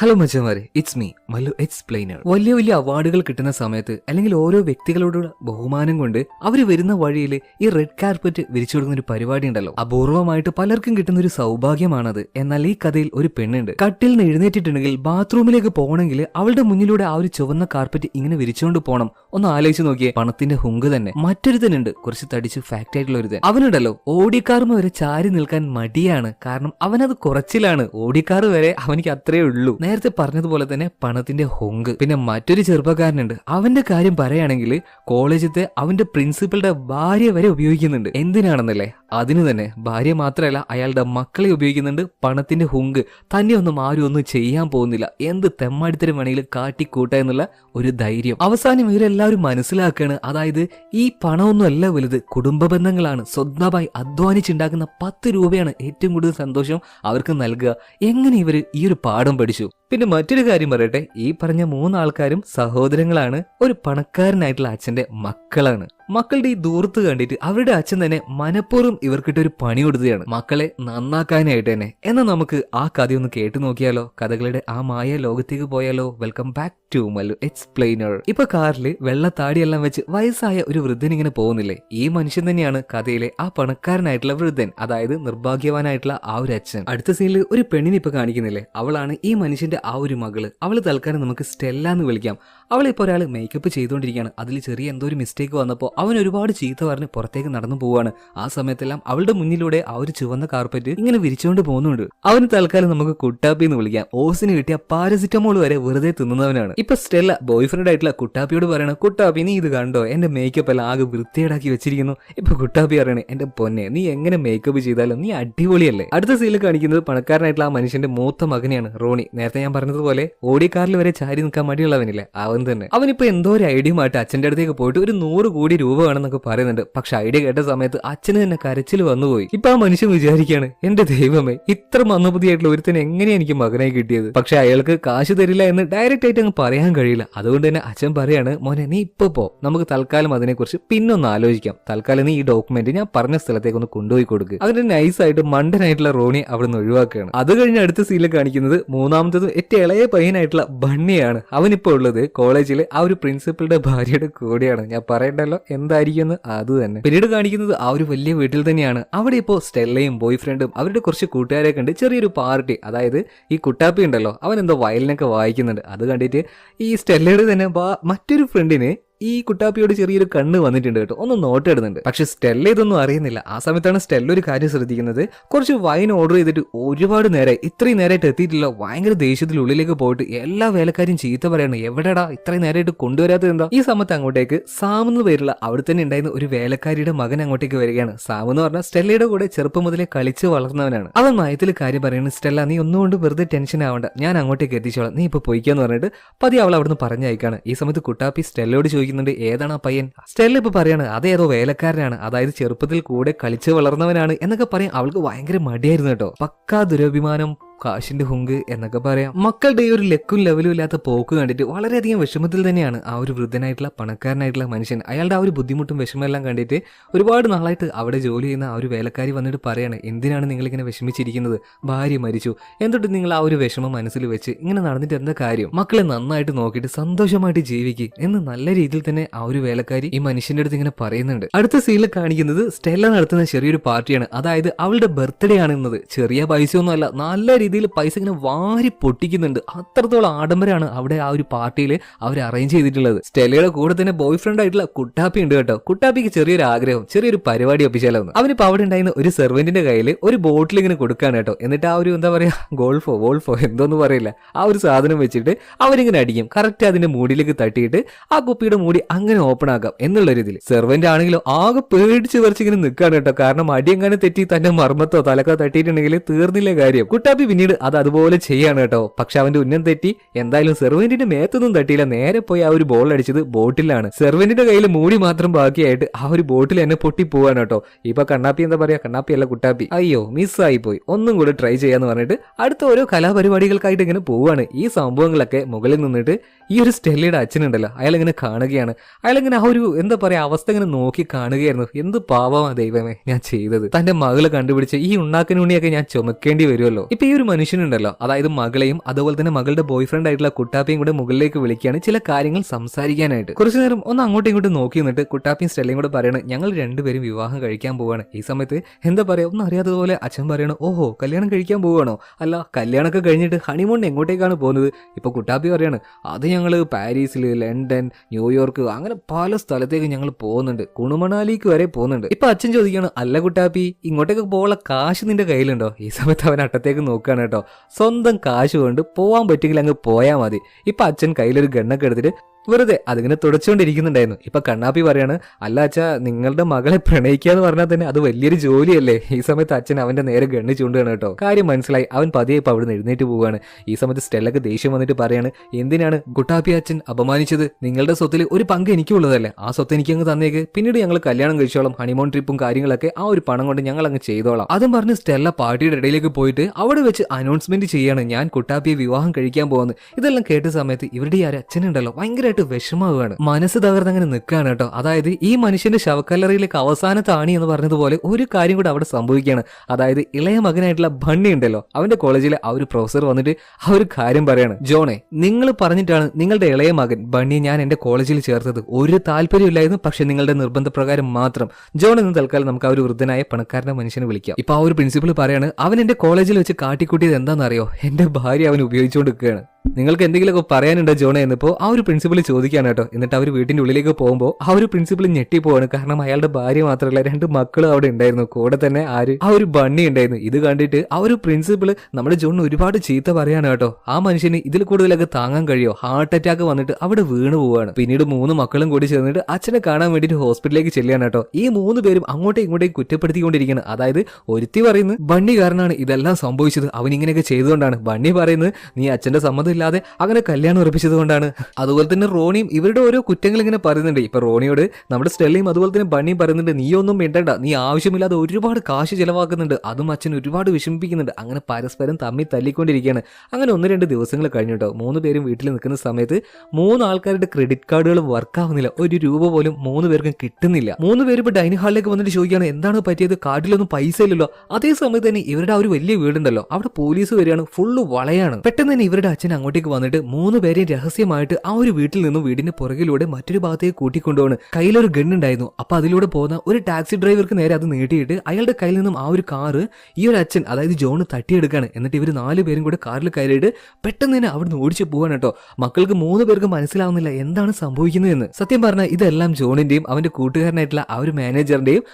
Hello മച്ചന്മാരെ it's me Mallu explainer വലിയ വലിയ അവാർഡുകൾ കിട്ടുന്ന സമയത്ത് അല്ലെങ്കിൽ ഓരോ വ്യക്തികളോടുള്ള ബഹുമാനം കൊണ്ട് അവർ വരുന്ന വഴിയിൽ ഈ റെഡ് കാർപ്പറ്റ് വിരിച്ചു കൊടുക്കുന്ന ഒരു പരിപാടി ഉണ്ടല്ലോ. അപൂർവമായിട്ട് പലർക്കും കിട്ടുന്ന ഒരു സൗഭാഗ്യമാണത്. എന്നാൽ ഈ കഥയിൽ ഒരു പെണ്ണുണ്ട്. കട്ടിൽ നിന്ന് എഴുന്നേറ്റിട്ടുണ്ടെങ്കിൽ ബാത്റൂമിലേക്ക് പോകണമെങ്കിൽ അവളുടെ മുന്നിലൂടെ ആ ഒരു ചുവന്ന കാർപ്പറ്റ് ഇങ്ങനെ വിരിച്ചുകൊണ്ട് പോകണം ഒന്ന് ആലോചിച്ച് നോക്കിയേ. പണത്തിന്റെ ഹുങ്ക് തന്നെ. മറ്റൊരുത്തനുണ്ട്. കുറച്ച് തടിച്ച് ഫാക്ട് ആയിട്ടുള്ള ഒരുത്തൻ. അവനുണ്ടല്ലോ. ഓടിക്കാർമ വരെ ചാരി നിൽക്കാൻ മടിയാണ്. കാരണം അവനത് കുറച്ചിലാണ്. ഓടിക്കാർ വരെ അവനിക്ക് അത്രേ ഉള്ളൂ. നേരത്തെ പറഞ്ഞതുപോലെ തന്നെ പണത്തിന്റെ ഹൊങ്ക്. പിന്നെ മറ്റൊരു ചെറുപ്പക്കാരനുണ്ട്. അവന്റെ കാര്യം പറയുകയാണെങ്കിൽ കോളേജിലത്തെ അവന്റെ പ്രിൻസിപ്പളുടെ ഭാര്യ വരെ ഉപയോഗിക്കുന്നുണ്ട്. എന്തിനാണെന്നല്ലേ? അതിന് തന്നെ ഭാര്യ മാത്രമല്ല അയാളുടെ മക്കളെ ഉപയോഗിക്കുന്നുണ്ട് പണത്തിന്റെ ഹുങ്ക്. തന്നെ ഒന്നും ആരും ഒന്നും ചെയ്യാൻ പോകുന്നില്ല. എന്ത് തെമ്മാടിത്തരം വേണമെങ്കിലും കാട്ടിക്കൂട്ട എന്നുള്ള ഒരു ധൈര്യം. അവസാനം ഇവരെല്ലാവരും മനസ്സിലാക്കുകയാണ് അതായത് ഈ പണമൊന്നും അല്ല വലുത്. കുടുംബ ബന്ധങ്ങളാണ്. സ്വന്തമായി അധ്വാനിച്ചുണ്ടാക്കുന്ന പത്ത് രൂപയാണ് ഏറ്റവും കൂടുതൽ സന്തോഷം അവർക്ക് നൽകുക. എങ്ങനെ ഇവർ ഈ ഒരു പാഠം പഠിച്ചു? പിന്നെ മറ്റൊരു കാര്യം പറയട്ടെ. ഈ പറഞ്ഞ മൂന്നാൾക്കാരും സഹോദരങ്ങളാണ്. ഒരു പണക്കാരനായിട്ടുള്ള അച്ഛന്റെ മക്കളാണ്. മക്കളുടെ ഈ ദൂരത്ത് കണ്ടിട്ട് അവരുടെ അച്ഛൻ തന്നെ മനഃപൂർവം ഇവർക്കിട്ട് ഒരു പണി കൊടുത്തതാണ് മക്കളെ നന്നാക്കാനായിട്ട് തന്നെ. എന്നാൽ നമുക്ക് ആ കഥ ഒന്ന് കേട്ടു നോക്കിയാലോ? കഥകളുടെ ആ മായ ലോകത്തേക്ക് പോയാലോ? Welcome back to Mallu explainer ഇപ്പൊ കാറിൽ വെള്ളത്താടിയെല്ലാം വെച്ച് വയസ്സായ ഒരു വൃദ്ധൻ ഇങ്ങനെ പോകുന്നില്ലേ? ഈ മനുഷ്യൻ തന്നെയാണ് കഥയിലെ ആ പണക്കാരനായിട്ടുള്ള വൃദ്ധൻ. അതായത് നിർഭാഗ്യവാനായിട്ടുള്ള ആ ഒരു അച്ഛൻ. അടുത്ത സീനിൽ ഒരു പെണ്ണിനെ ഇപ്പൊ കാണിക്കുന്നില്ലേ? അവളാണ് ഈ മനുഷ്യന്റെ ആ ഒരു മകൾ. അവൾ തൽക്കാലം നമുക്ക് സ്റ്റെല്ല എന്ന് വിളിക്കാം. അവളിപ്പോൾ ഒരാൾ മേക്കപ്പ് ചെയ്തുകൊണ്ടിരിക്കുകയാണ് അതിൽ ചെറിയ എന്തോ ഒരു മിസ്റ്റേക്ക് വന്നപ്പോൾ അവൻ ഒരുപാട് ചീത്ത പറഞ്ഞ് പുറത്തേക്ക് നടന്നു പോവുകയാണ് ആ സമയത്തെല്ലാം അവളുടെ മുന്നിലൂടെ ആ ഒരു ചുവന്ന കാർപ്പറ്റ് ഇങ്ങനെ വിരിച്ചുകൊണ്ട് പോകുന്നുണ്ട്. അവന് തൽക്കാലം നമുക്ക് കുട്ടാപ്പി എന്ന് വിളിക്കാം. ഓസിന് കിട്ടിയ പാരസിറ്റമോൾ വരെ വെറുതെ തിന്നുന്നവനാണ്. ഇപ്പൊ സ്റ്റെല്ല ബോയ് ഫ്രണ്ട് ആയിട്ടുള്ള കുട്ടാപ്പിയോട് പറയണ കുട്ടാപ്പി നീ ഇത് കണ്ടോ? എന്റെ മേക്കപ്പ് എല്ലാം ആകെ വൃത്തിയേടാക്കി വെച്ചിരിക്കുന്നു. ഇപ്പൊ കുട്ടാപ്പി പറയണേ എന്റെ പൊന്നെ നീ എങ്ങനെ മേക്കപ്പ് ചെയ്താലും നീ അടിപൊളിയല്ലേ? അടുത്ത സീനിൽ കാണിക്കുന്നത് പണക്കാരനായിട്ടുള്ള ആ മനുഷ്യന്റെ മൂത്ത മകനെയാണ് റോണി. നേരത്തെ പറഞ്ഞതുപോലെ ഓടിക്കാറിൽ വരെ ചാരി നിൽക്കാൻ മടിയുള്ളവനില്ലേ അവൻ തന്നെ. അവനിപ്പോ എന്തോ ഒരു ഐഡിയയുമായിട്ട് അച്ഛന്റെ അടുത്തേക്ക് പോയിട്ട് ഒരു നൂറ് കോടി രൂപ വേണമെന്നൊക്കെ പറയുന്നുണ്ട്. പക്ഷെ ഐഡിയ കേട്ട സമയത്ത് അച്ഛന് തന്നെ കരച്ചിൽ വന്നുപോയി. ഇപ്പൊ ആ മനുഷ്യൻ വിചാരിക്കാണ് എന്റെ ദൈവമേ ഇത്ര മന്ദബുദ്ധിയായിട്ടുള്ള ഒരുത്തന് എങ്ങനെയാണ് എനിക്ക് മകനായി കിട്ടിയത്? പക്ഷെ അയാൾക്ക് കാശ് തരില്ല എന്ന് ഡയറക്റ്റ് ആയിട്ട് അങ്ങ് പറയാൻ കഴിയില്ല. അതുകൊണ്ട് തന്നെ അച്ഛൻ പറയാണ് മോനെ നീ ഇപ്പൊ പോ. നമുക്ക് തൽക്കാലം അതിനെക്കുറിച്ച് പിന്നൊന്ന് ആലോചിക്കാം. തൽക്കാലം നീ ഈ ഡോക്യുമെന്റ് ഞാൻ പറഞ്ഞ സ്ഥലത്തേക്ക് ഒന്ന് കൊണ്ടുപോയി കൊടുക്കുക അതിന്റെ നൈസായിട്ട് മണ്ടനായിട്ടുള്ള റോണി അവിടെ നിന്ന് ഒഴിവാക്കുകയാണ്. അത് കഴിഞ്ഞ് അടുത്ത സീനിൽ കാണിക്കുന്നത് മൂന്നാമത്തതും ഏറ്റവും ഇളയ പയ്യനായിട്ടുള്ള ബണ്ണിയാണ് അവനിപ്പോൾ ഉള്ളത്. കോളേജിൽ ആ ഒരു പ്രിൻസിപ്പളുടെ ഭാര്യയുടെ കൂടെയാണ്. ഞാൻ പറയണ്ടല്ലോ? എന്തായിരിക്കും അത് തന്നെ. പിന്നീട് കാണിക്കുന്നത് ആ ഒരു വലിയ വീട്ടിൽ തന്നെയാണ്. അവിടെ ഇപ്പോൾ സ്റ്റെല്ലയും ബോയ് ഫ്രണ്ടും അവരുടെ കുറച്ച് കൂട്ടുകാരെ കണ്ട് ചെറിയൊരു പാർട്ടി. അതായത് ഈ കുട്ടാപ്പി ഉണ്ടല്ലോ. അവൻ എന്തോ വയലിനൊക്കെ വായിക്കുന്നുണ്ട്. അത് കണ്ടിട്ട് ഈ സ്റ്റെല്ലയുടെ തന്നെ മറ്റൊരു ഫ്രണ്ടിന് ഈ കുട്ടാപ്പിയോട് ചെറിയൊരു കണ്ണ് വന്നിട്ടുണ്ട് കേട്ടോ. ഒന്ന് നോട്ട് ഇടുന്നുണ്ട് പക്ഷെ സ്റ്റെല്ല ഇതൊന്നും അറിയുന്നില്ല. ആ സമയത്താണ് സ്റ്റെല്ല ഒരു കാര്യം ശ്രദ്ധിക്കുന്നത്. കുറച്ച് വൈൻ ഓർഡർ ചെയ്തിട്ട് ഒരുപാട് നേരെ ഇത്രയും നേരമായിട്ട് എത്തിയിട്ടില്ല. ഭയങ്കര ദേഷ്യത്തിൽ ഉള്ളിലേക്ക് പോയിട്ട് എല്ലാ വേലക്കാരും ചീത്ത പറയണം. എവിടെടാ? ഇത്രയും നേരമായിട്ട് കൊണ്ടുവരാത്തത് എന്താ? ഈ സമയത്ത് അങ്ങോട്ടേക്ക് സാം എന്ന് പേരുള്ള അവിടെ തന്നെ ഉണ്ടായിരുന്ന ഒരു വേലക്കാരിയുടെ മകൻ അങ്ങോട്ടേക്ക് വരികയാണ്. സാം എന്ന് പറഞ്ഞാൽ സ്റ്റെല്ലയുടെ കൂടെ ചെറുപ്പം മുതലേ കളിച്ച് വളർന്നവനാണ്. അവൻ മയത്തിൽ കാര്യം പറയുന്നത് സ്റ്റെല്ല നീ ഒന്നുകൊണ്ട് വെറുതെ ടെൻഷൻ ആവണ്ട. ഞാൻ അങ്ങോട്ടേക്ക് എത്തിച്ചോളാം. നീ ഇപ്പൊ പൊയ്ക്കാന്ന് പറഞ്ഞിട്ട് പതി അവൾ അവിടുന്ന് പറഞ്ഞയക്കാണ്. ഈ സമയത്ത് കുട്ടാപ്പി സ്റ്റെല്ലയോട് ചോദിക്കുന്നുണ്ട് ഏതാണ് ആ പയ്യൻ? സ്റ്റെല്ല ഇപ്പൊ പറയാണ് അതേതോ വേലക്കാരനാണ്. അതായത് ചെറുപ്പത്തിൽ കൂടെ കളിച്ചു വളർന്നവനാണ് എന്നൊക്കെ പറയാൻ അവൾക്ക് ഭയങ്കര മടിയായിരുന്നു കേട്ടോ. പക്കാ ദുരഭിമാനം കാശിന്റെ ഹുങ്ക് എന്നൊക്കെ പറയാം. മക്കളുടെ ഒരു ലെക്കും ലെവലും ഇല്ലാത്ത പോക്ക് കണ്ടിട്ട് വളരെയധികം വിഷമത്തിൽ തന്നെയാണ് ആ ഒരു വൃദ്ധനായിട്ടുള്ള പണക്കാരനായിട്ടുള്ള മനുഷ്യൻ. അയാളുടെ ആ ഒരു ബുദ്ധിമുട്ടും വിഷമമെല്ലാം കണ്ടിട്ട് ഒരുപാട് നാളായിട്ട് അവിടെ ജോലി ചെയ്യുന്ന ആ ഒരു വേലക്കാരി വന്നിട്ട് പറയാണ് എന്തിനാണ് നിങ്ങൾ ഇങ്ങനെ വിഷമിച്ചിരിക്കുന്നത്? ഭാര്യ മരിച്ചു. എന്നിട്ട് നിങ്ങൾ ആ ഒരു വിഷമം മനസ്സിൽ വെച്ച്? ഇങ്ങനെ നടന്നിട്ട് എന്താ കാര്യം? മക്കളെ നന്നായിട്ട് നോക്കിയിട്ട് സന്തോഷമായിട്ട് ജീവിക്കുക എന്ന് നല്ല രീതിയിൽ തന്നെ ആ ഒരു വേലക്കാരി ഈ മനുഷ്യന്റെ അടുത്ത് ഇങ്ങനെ പറയുന്നുണ്ട്. അടുത്ത സീനിൽ കാണിക്കുന്നത് സ്റ്റെല്ല നടത്തുന്ന ചെറിയൊരു പാർട്ടിയാണ്. അതായത് അവളുടെ ബർത്ത്ഡേ ആണ് ചെറിയ പൈസ ഒന്നും അല്ല നല്ല രീതിയിൽ പൈസ ഇങ്ങനെ വാരി പൊട്ടിക്കുന്നുണ്ട്. അത്രത്തോളം ആഡംബരമാണ് അവിടെ ആ ഒരു പാർട്ടിയിൽ അവർ അറേഞ്ച് ചെയ്തിട്ടുള്ളത്. സ്റ്റെല്ലയുടെ കൂടെ തന്നെ ബോയ് ഫ്രണ്ട് ആയിട്ടുള്ള കുട്ടാപ്പി ഉണ്ട് കേട്ടോ. കുട്ടാപ്പിക്ക് ചെറിയൊരു ആഗ്രഹം ചെറിയൊരു പരിപാടി ഒപ്പിച്ചാലോ അവനിപ്പോ അവിടെ ഉണ്ടായിരുന്ന ഒരു സെർവന്റിന്റെ കയ്യിൽ ഒരു ബോട്ടിൽ ഇങ്ങനെ കൊടുക്കാണ് കേട്ടോ. എന്നിട്ട് ആ ഒരു എന്താ പറയാ ഗോൾഫോ വോൾഫോ എന്തോന്ന് പറയില്ല. ആ ഒരു സാധനം വെച്ചിട്ട് അവരിങ്ങനെ അടിക്കും. കറക്റ്റ് അതിന്റെ മൂടിയിലേക്ക് തട്ടിയിട്ട് ആ കുപ്പിയുടെ മൂടി അങ്ങനെ ഓപ്പൺ ആക്കാം എന്നുള്ള രീതിയിൽ സെർവന്റ് ആണെങ്കിലോ ആകെ പേടിച്ച് വരച്ചിങ്ങനെ നിൽക്കാണ് കേട്ടോ. കാരണം അടിയെങ്ങനെ തെറ്റി തന്റെ മർമ്മത്തോ തലക്കോ തട്ടിയിട്ടുണ്ടെങ്കിൽ തീർന്നില്ല കാര്യം. കുട്ടാപ്പി പിന്നീട് അത് അതുപോലെ ചെയ്യാണ് കേട്ടോ. പക്ഷെ അവന്റെ ഉന്നം തെറ്റി. എന്തായാലും സെർവന്റിന്റെ മേത്തൊന്നും തട്ടിയില്ല. നേരെ പോയി ആ ഒരു ബോൾ അടിച്ചത് ബോട്ടിലാണ്. സെർവന്റിന്റെ കയ്യിൽ മൂടി മാത്രം ബാക്കിയായിട്ട് ആ ഒരു ബോട്ടിൽ എന്നെ പൊട്ടി പോവാണ് കേട്ടോ. ഇപ്പൊ കണ്ണാപ്പി എന്താ പറയാ? കണ്ണാപ്പി അല്ല കുട്ടാപ്പി. അയ്യോ മിസ്സായി പോയി. ഒന്നും കൂടെ ട്രൈ ചെയ്യാന്ന് പറഞ്ഞിട്ട് അടുത്ത ഓരോ കലാപരിപാടികൾക്കായിട്ട് ഇങ്ങനെ പോവാണ്. ഈ സംഭവങ്ങളൊക്കെ മുകളിൽ നിന്നിട്ട് ഈ ഒരു സ്റ്റെല്ലയുടെ അച്ഛനുണ്ടല്ലോ. അയാൾ ഇങ്ങനെ കാണുകയാണ്. അയാൾ ഇങ്ങനെ ആ ഒരു എന്താ പറയാ അവസ്ഥ ഇങ്ങനെ നോക്കി കാണുകയായിരുന്നു. എന്ത് പാവമാ ദൈവമേ ഞാൻ ചെയ്തത്. തന്റെ മകൾ കണ്ടുപിടിച്ച് ഈ ഉണ്ണാക്കനുണ്ണിയൊക്കെ ഞാൻ ചുമക്കേണ്ടി വരുമല്ലോ. ഇപ്പൊ ഈ ഒരു മനുഷ്യനുണ്ടല്ലോ. അതായത് മകളെയും അതുപോലെ തന്നെ മകളുടെ ബോയ് ഫ്രണ്ട് ആയിട്ടുള്ള കുട്ടാപ്പിയും കൂടെ മുകളിലേക്ക് വിളിക്കുകയാണ് ചില കാര്യങ്ങൾ സംസാരിക്കാനായിട്ട്. കുറച്ചു നേരം ഒന്ന് അങ്ങോട്ടും ഇങ്ങോട്ടും നോക്കി നിന്നിട്ട് കുട്ടാപ്പിയും സ്റ്റെല്ലയും കൂടെ പറയണം ഞങ്ങൾ രണ്ടുപേരും വിവാഹം കഴിക്കാൻ പോവാണ്. ഈ സമയത്ത് എന്താ പറയാ? ഒന്നും അറിയാത്തതുപോലെ അച്ഛൻ പറയണ ഓഹോ കല്യാണം കഴിക്കാൻ പോവാണോ? അല്ല കല്യാണമൊക്കെ കഴിഞ്ഞിട്ട് ഹണിമൂൺ എങ്ങോട്ടേക്കാണ് പോകുന്നത്? ഇപ്പൊ കുട്ടാപ്പി പറയാണ് അത് ഞങ്ങൾ പാരീസിൽ ലണ്ടൻ ന്യൂയോർക്ക് അങ്ങനെ പല സ്ഥലത്തേക്ക് ഞങ്ങൾ പോകുന്നുണ്ട്. കുണുമണാലിക്ക് വരെ പോകുന്നുണ്ട്. ഇപ്പൊ അച്ഛൻ ചോദിക്കാണ് അല്ല കുട്ടാപ്പി ഇങ്ങോട്ടേക്ക് പോകാനുള്ള കാശ് നിന്റെ കയ്യിലുണ്ടോ? ഈ സമയത്ത് അവൻ അട്ടത്തേക്ക് നോക്കുകയാണ്. കേട്ടോ. സ്വന്തം കാശ് കൊണ്ട് പോവാൻ പറ്റുമെങ്കിൽ അങ്ങ് പോയാൽ മതി. ഇപ്പൊ അച്ഛൻ കയ്യിലൊരു ഗണ്ണൊക്കെ എടുത്തിട്ട് വെറുതെ അതിങ്ങനെ തുടച്ചുകൊണ്ടിരിക്കുന്നുണ്ടായിരുന്നു. ഇപ്പൊ കണ്ണാപ്പി പറയാണ് അല്ല അച്ഛാ നിങ്ങളുടെ മകളെ പ്രണയിക്കുക എന്ന് പറഞ്ഞാൽ തന്നെ അത് വലിയൊരു ജോലിയല്ലേ? ഈ സമയത്ത് അച്ഛൻ അവന്റെ നേരെ ഗണ്ണി ചൂണ്ടുകയാണ് കേട്ടോ. കാര്യം മനസ്സിലായി അവൻ പതിയെ ഇപ്പൊ അവിടുന്ന് എഴുന്നേറ്റ് പോവുകയാണ്. ഈ സമയത്ത് സ്റ്റെല്ലൊക്കെ ദേഷ്യം വന്നിട്ട് പറയാണ് എന്തിനാണ് കുട്ടാപ്പി അച്ഛൻ അപമാനിച്ചത്? നിങ്ങളുടെ സ്വത്തിൽ ഒരു പങ്ക് എനിക്കുള്ളതല്ലേ? ആ സ്വത്ത് എനിക്ക് അങ്ങ് തന്നേക്ക്. പിന്നീട് ഞങ്ങൾ കല്യാണം കഴിച്ചോളാം ഹണിമോൺ ട്രിപ്പും കാര്യങ്ങളൊക്കെ ആ ഒരു പണം കൊണ്ട് ഞങ്ങൾ അങ്ങ് ചെയ്തോളാം. അതും പറഞ്ഞ് സ്റ്റെല്ല പാർട്ടിയുടെ ഇടയിലേക്ക് പോയിട്ട് അവിടെ വെച്ച് അനൗൺസ്മെന്റ് ചെയ്യാണ് ഞാൻ കുട്ടാപ്പിയെ വിവാഹം കഴിക്കാൻ പോകുന്നത് ഇതെല്ലാം കേട്ട സമയത്ത് ഇവരുടെ ഈ അച്ഛനുണ്ടല്ലോ ഭയങ്കരമായിട്ട് വിഷമാവുകയാണ്. മനസ്സ് തകർന്നങ്ങനെ നിൽക്കുകയാണ് കേട്ടോ. അതായത് ഈ മനുഷ്യന്റെ ശവക്കല്ലറിയിലേക്ക് അവസാനത്താണി താണി എന്ന് പറഞ്ഞതുപോലെ ഒരു കാര്യം കൂടെ അവിടെ സംഭവിക്കുകയാണ്. അതായത് ഇളയ മകനായിട്ടുള്ള ഭണ്ണി ഉണ്ടല്ലോ അവന്റെ കോളേജിലെ ആ ഒരു പ്രൊഫസർ വന്നിട്ട് ആ ഒരു കാര്യം പറയാണ്. ജോണെ നിങ്ങൾ പറഞ്ഞിട്ടാണ് നിങ്ങളുടെ ഇളയ മകൻ ബണ്ണിയെ ഞാൻ എന്റെ കോളേജിൽ ചേർത്തത്. ഒരു താല്പര്യമില്ലായിരുന്നു പക്ഷെ നിങ്ങളുടെ നിർബന്ധപ്രകാരം മാത്രം. ജോൺ എന്ന് തൽക്കാലം നമുക്ക് ആ ഒരു വൃദ്ധനായ പണക്കാരന്റെ മനുഷ്യനെ വിളിക്കാം. ഇപ്പൊ ആ ഒരു പ്രിൻസിപ്പൾ പറയാണ് അവൻ എന്റെ കോളേജിൽ വെച്ച് കാട്ടിക്കൂട്ടിയത് എന്താണെന്നറിയോ? എന്റെ ഭാര്യ അവൻ ഉപയോഗിച്ചുകൊണ്ട് നിൽക്കുകയാണ് നിങ്ങൾക്ക് എന്തെങ്കിലുമൊക്കെ പറയാനുണ്ടോ ജോണെ എന്നിപ്പോ ആ ഒരു പ്രിൻസിപ്പൽ ചോദിക്കാണ് കേട്ടോ. എന്നിട്ട് അവർ വീട്ടിന്റെ ഉള്ളിലേക്ക് പോകുമ്പോൾ ആ ഒരു പ്രിൻസിപ്പൽ ഞെട്ടിപ്പോവാണ് കാരണം അയാളുടെ ഭാര്യ മാത്രമല്ല രണ്ട് മക്കളും അവിടെ ഉണ്ടായിരുന്നു. കൂടെ തന്നെ ആര്? ആ ഒരു ബണ്ണി ഉണ്ടായിരുന്നു. ഇത് കണ്ടിട്ട് ആ ഒരു പ്രിൻസിപ്പൾ നമ്മുടെ ജോണിന് ഒരുപാട് ചീത്ത പറയാണ് കേട്ടോ. ആ മനുഷ്യന് ഇതിൽ കൂടുതലൊക്കെ താങ്ങാൻ കഴിയോ? ഹാർട്ട് അറ്റാക്ക് വന്നിട്ട് അവിടെ വീണ് പോവാണ്. പിന്നീട് മൂന്ന് മക്കളും കൂടി ചേർന്നിട്ട് അച്ഛനെ കാണാൻ വേണ്ടിയിട്ട് ഹോസ്പിറ്റലിലേക്ക് ചെല്ലുകയാണ് കേട്ടോ. ഈ മൂന്ന് പേരും അങ്ങോട്ടും ഇങ്ങോട്ടേക്ക് കുറ്റപ്പെടുത്തിക്കൊണ്ടിരിക്കുകയാണ്. അതായത് ഒരുത്തി പറയുന്നത് ബണ്ണി കാരണമാണ് ഇതെല്ലാം സംഭവിച്ചത്. അവൻ ഇങ്ങനെയൊക്കെ ചെയ്തുകൊണ്ടാണ്. ബണ്ണി പറയുന്നത് നീ അച്ഛന്റെ സമ്മതം ഇല്ലാതെ അങ്ങനെ കല്യാണം ഉറപ്പിച്ചത് കൊണ്ടാണ്. അതുപോലെ തന്നെ റോണിയും ഇവരുടെ ഓരോ കുറ്റങ്ങൾ ഇങ്ങനെ പറയുന്നുണ്ട്. ഇപ്പൊ റോണിയോട് നമ്മുടെ സ്റ്റെല്ലയും അതുപോലെ തന്നെ ബണ്ണിയും പറയുന്നുണ്ട് നീ ഒന്നും മിണ്ടണ്ട. നീ ആവശ്യമില്ലാതെ ഒരുപാട് കാശ് ചിലവാക്കുന്നുണ്ട്. അതും അച്ഛൻ ഒരുപാട് വിഷമിപ്പിക്കുന്നുണ്ട്. അങ്ങനെ പരസ്പരം തമ്മിൽ തല്ലിക്കൊണ്ടിരിക്കുകയാണ്. അങ്ങനെ ഒന്ന് രണ്ട് ദിവസങ്ങൾ കഴിഞ്ഞു കേട്ടോ. മൂന്ന് പേരും വീട്ടിൽ നിൽക്കുന്ന സമയത്ത് മൂന്ന് ആൾക്കാരുടെ ക്രെഡിറ്റ് കാർഡുകൾ വർക്കാവുന്നില്ല ഒരു രൂപ പോലും മൂന്ന് പേർക്കും കിട്ടുന്നില്ല. മൂന്ന് പേര് ഇപ്പൊ ഡൈനിങ് ഹാളിലേക്ക് വന്നിട്ട് ചോദിക്കുകയാണ് എന്താണ് പറ്റിയത്? കാർഡിലൊന്നും പൈസ ഇല്ലല്ലോ. അതേ സമയത്ത് തന്നെ ഇവരുടെ ആ ഒരു വലിയ വീടുണ്ടല്ലോ. അവിടെ പോലീസ് വരികയാണ്. ഫുള്ള് വളയാണ്. പെട്ടെന്ന് തന്നെ ഇവരുടെ അച്ഛൻ അങ്ങോട്ടേക്ക് വന്നിട്ട് മൂന്ന് പേരെ രഹസ്യമായിട്ട് ആ ഒരു വീട്ടിൽ നിന്നും വീടിന്റെ പുറകിലൂടെ മറ്റൊരു ഭാഗത്തേക്ക് കൂട്ടിക്കൊണ്ടുപോണ്. കയ്യിലൊരു ഗൺ ഉണ്ടായിരുന്നു. അപ്പൊ അതിലൂടെ പോകുന്ന ഒരു ടാക്സി ഡ്രൈവർക്ക് നേരെ അത് നീട്ടിയിട്ട് അയാളുടെ കയ്യിൽ നിന്നും ആ ഒരു കാറ് ഈ ഒരു അച്ഛൻ അതായത് ജോണ് തട്ടിയെടുക്കാണ്. എന്നിട്ട് ഇവർ നാല് പേരും കൂടെ കാറിൽ കയറിയിട്ട് പെട്ടെന്ന് തന്നെ അവിടുന്ന് ഓടിച്ചു പോവാണ് കേട്ടോ. മക്കൾക്ക് മൂന്ന് പേർക്ക് മനസ്സിലാവുന്നില്ല എന്താണ് സംഭവിക്കുന്നത് എന്ന് സത്യം പറഞ്ഞാൽ ഇതെല്ലാം ജോണിന്റെയും അവന്റെ കൂട്ടുകാരനായിട്ടുള്ള ആ ഒരു മാനേജറിന്റെയും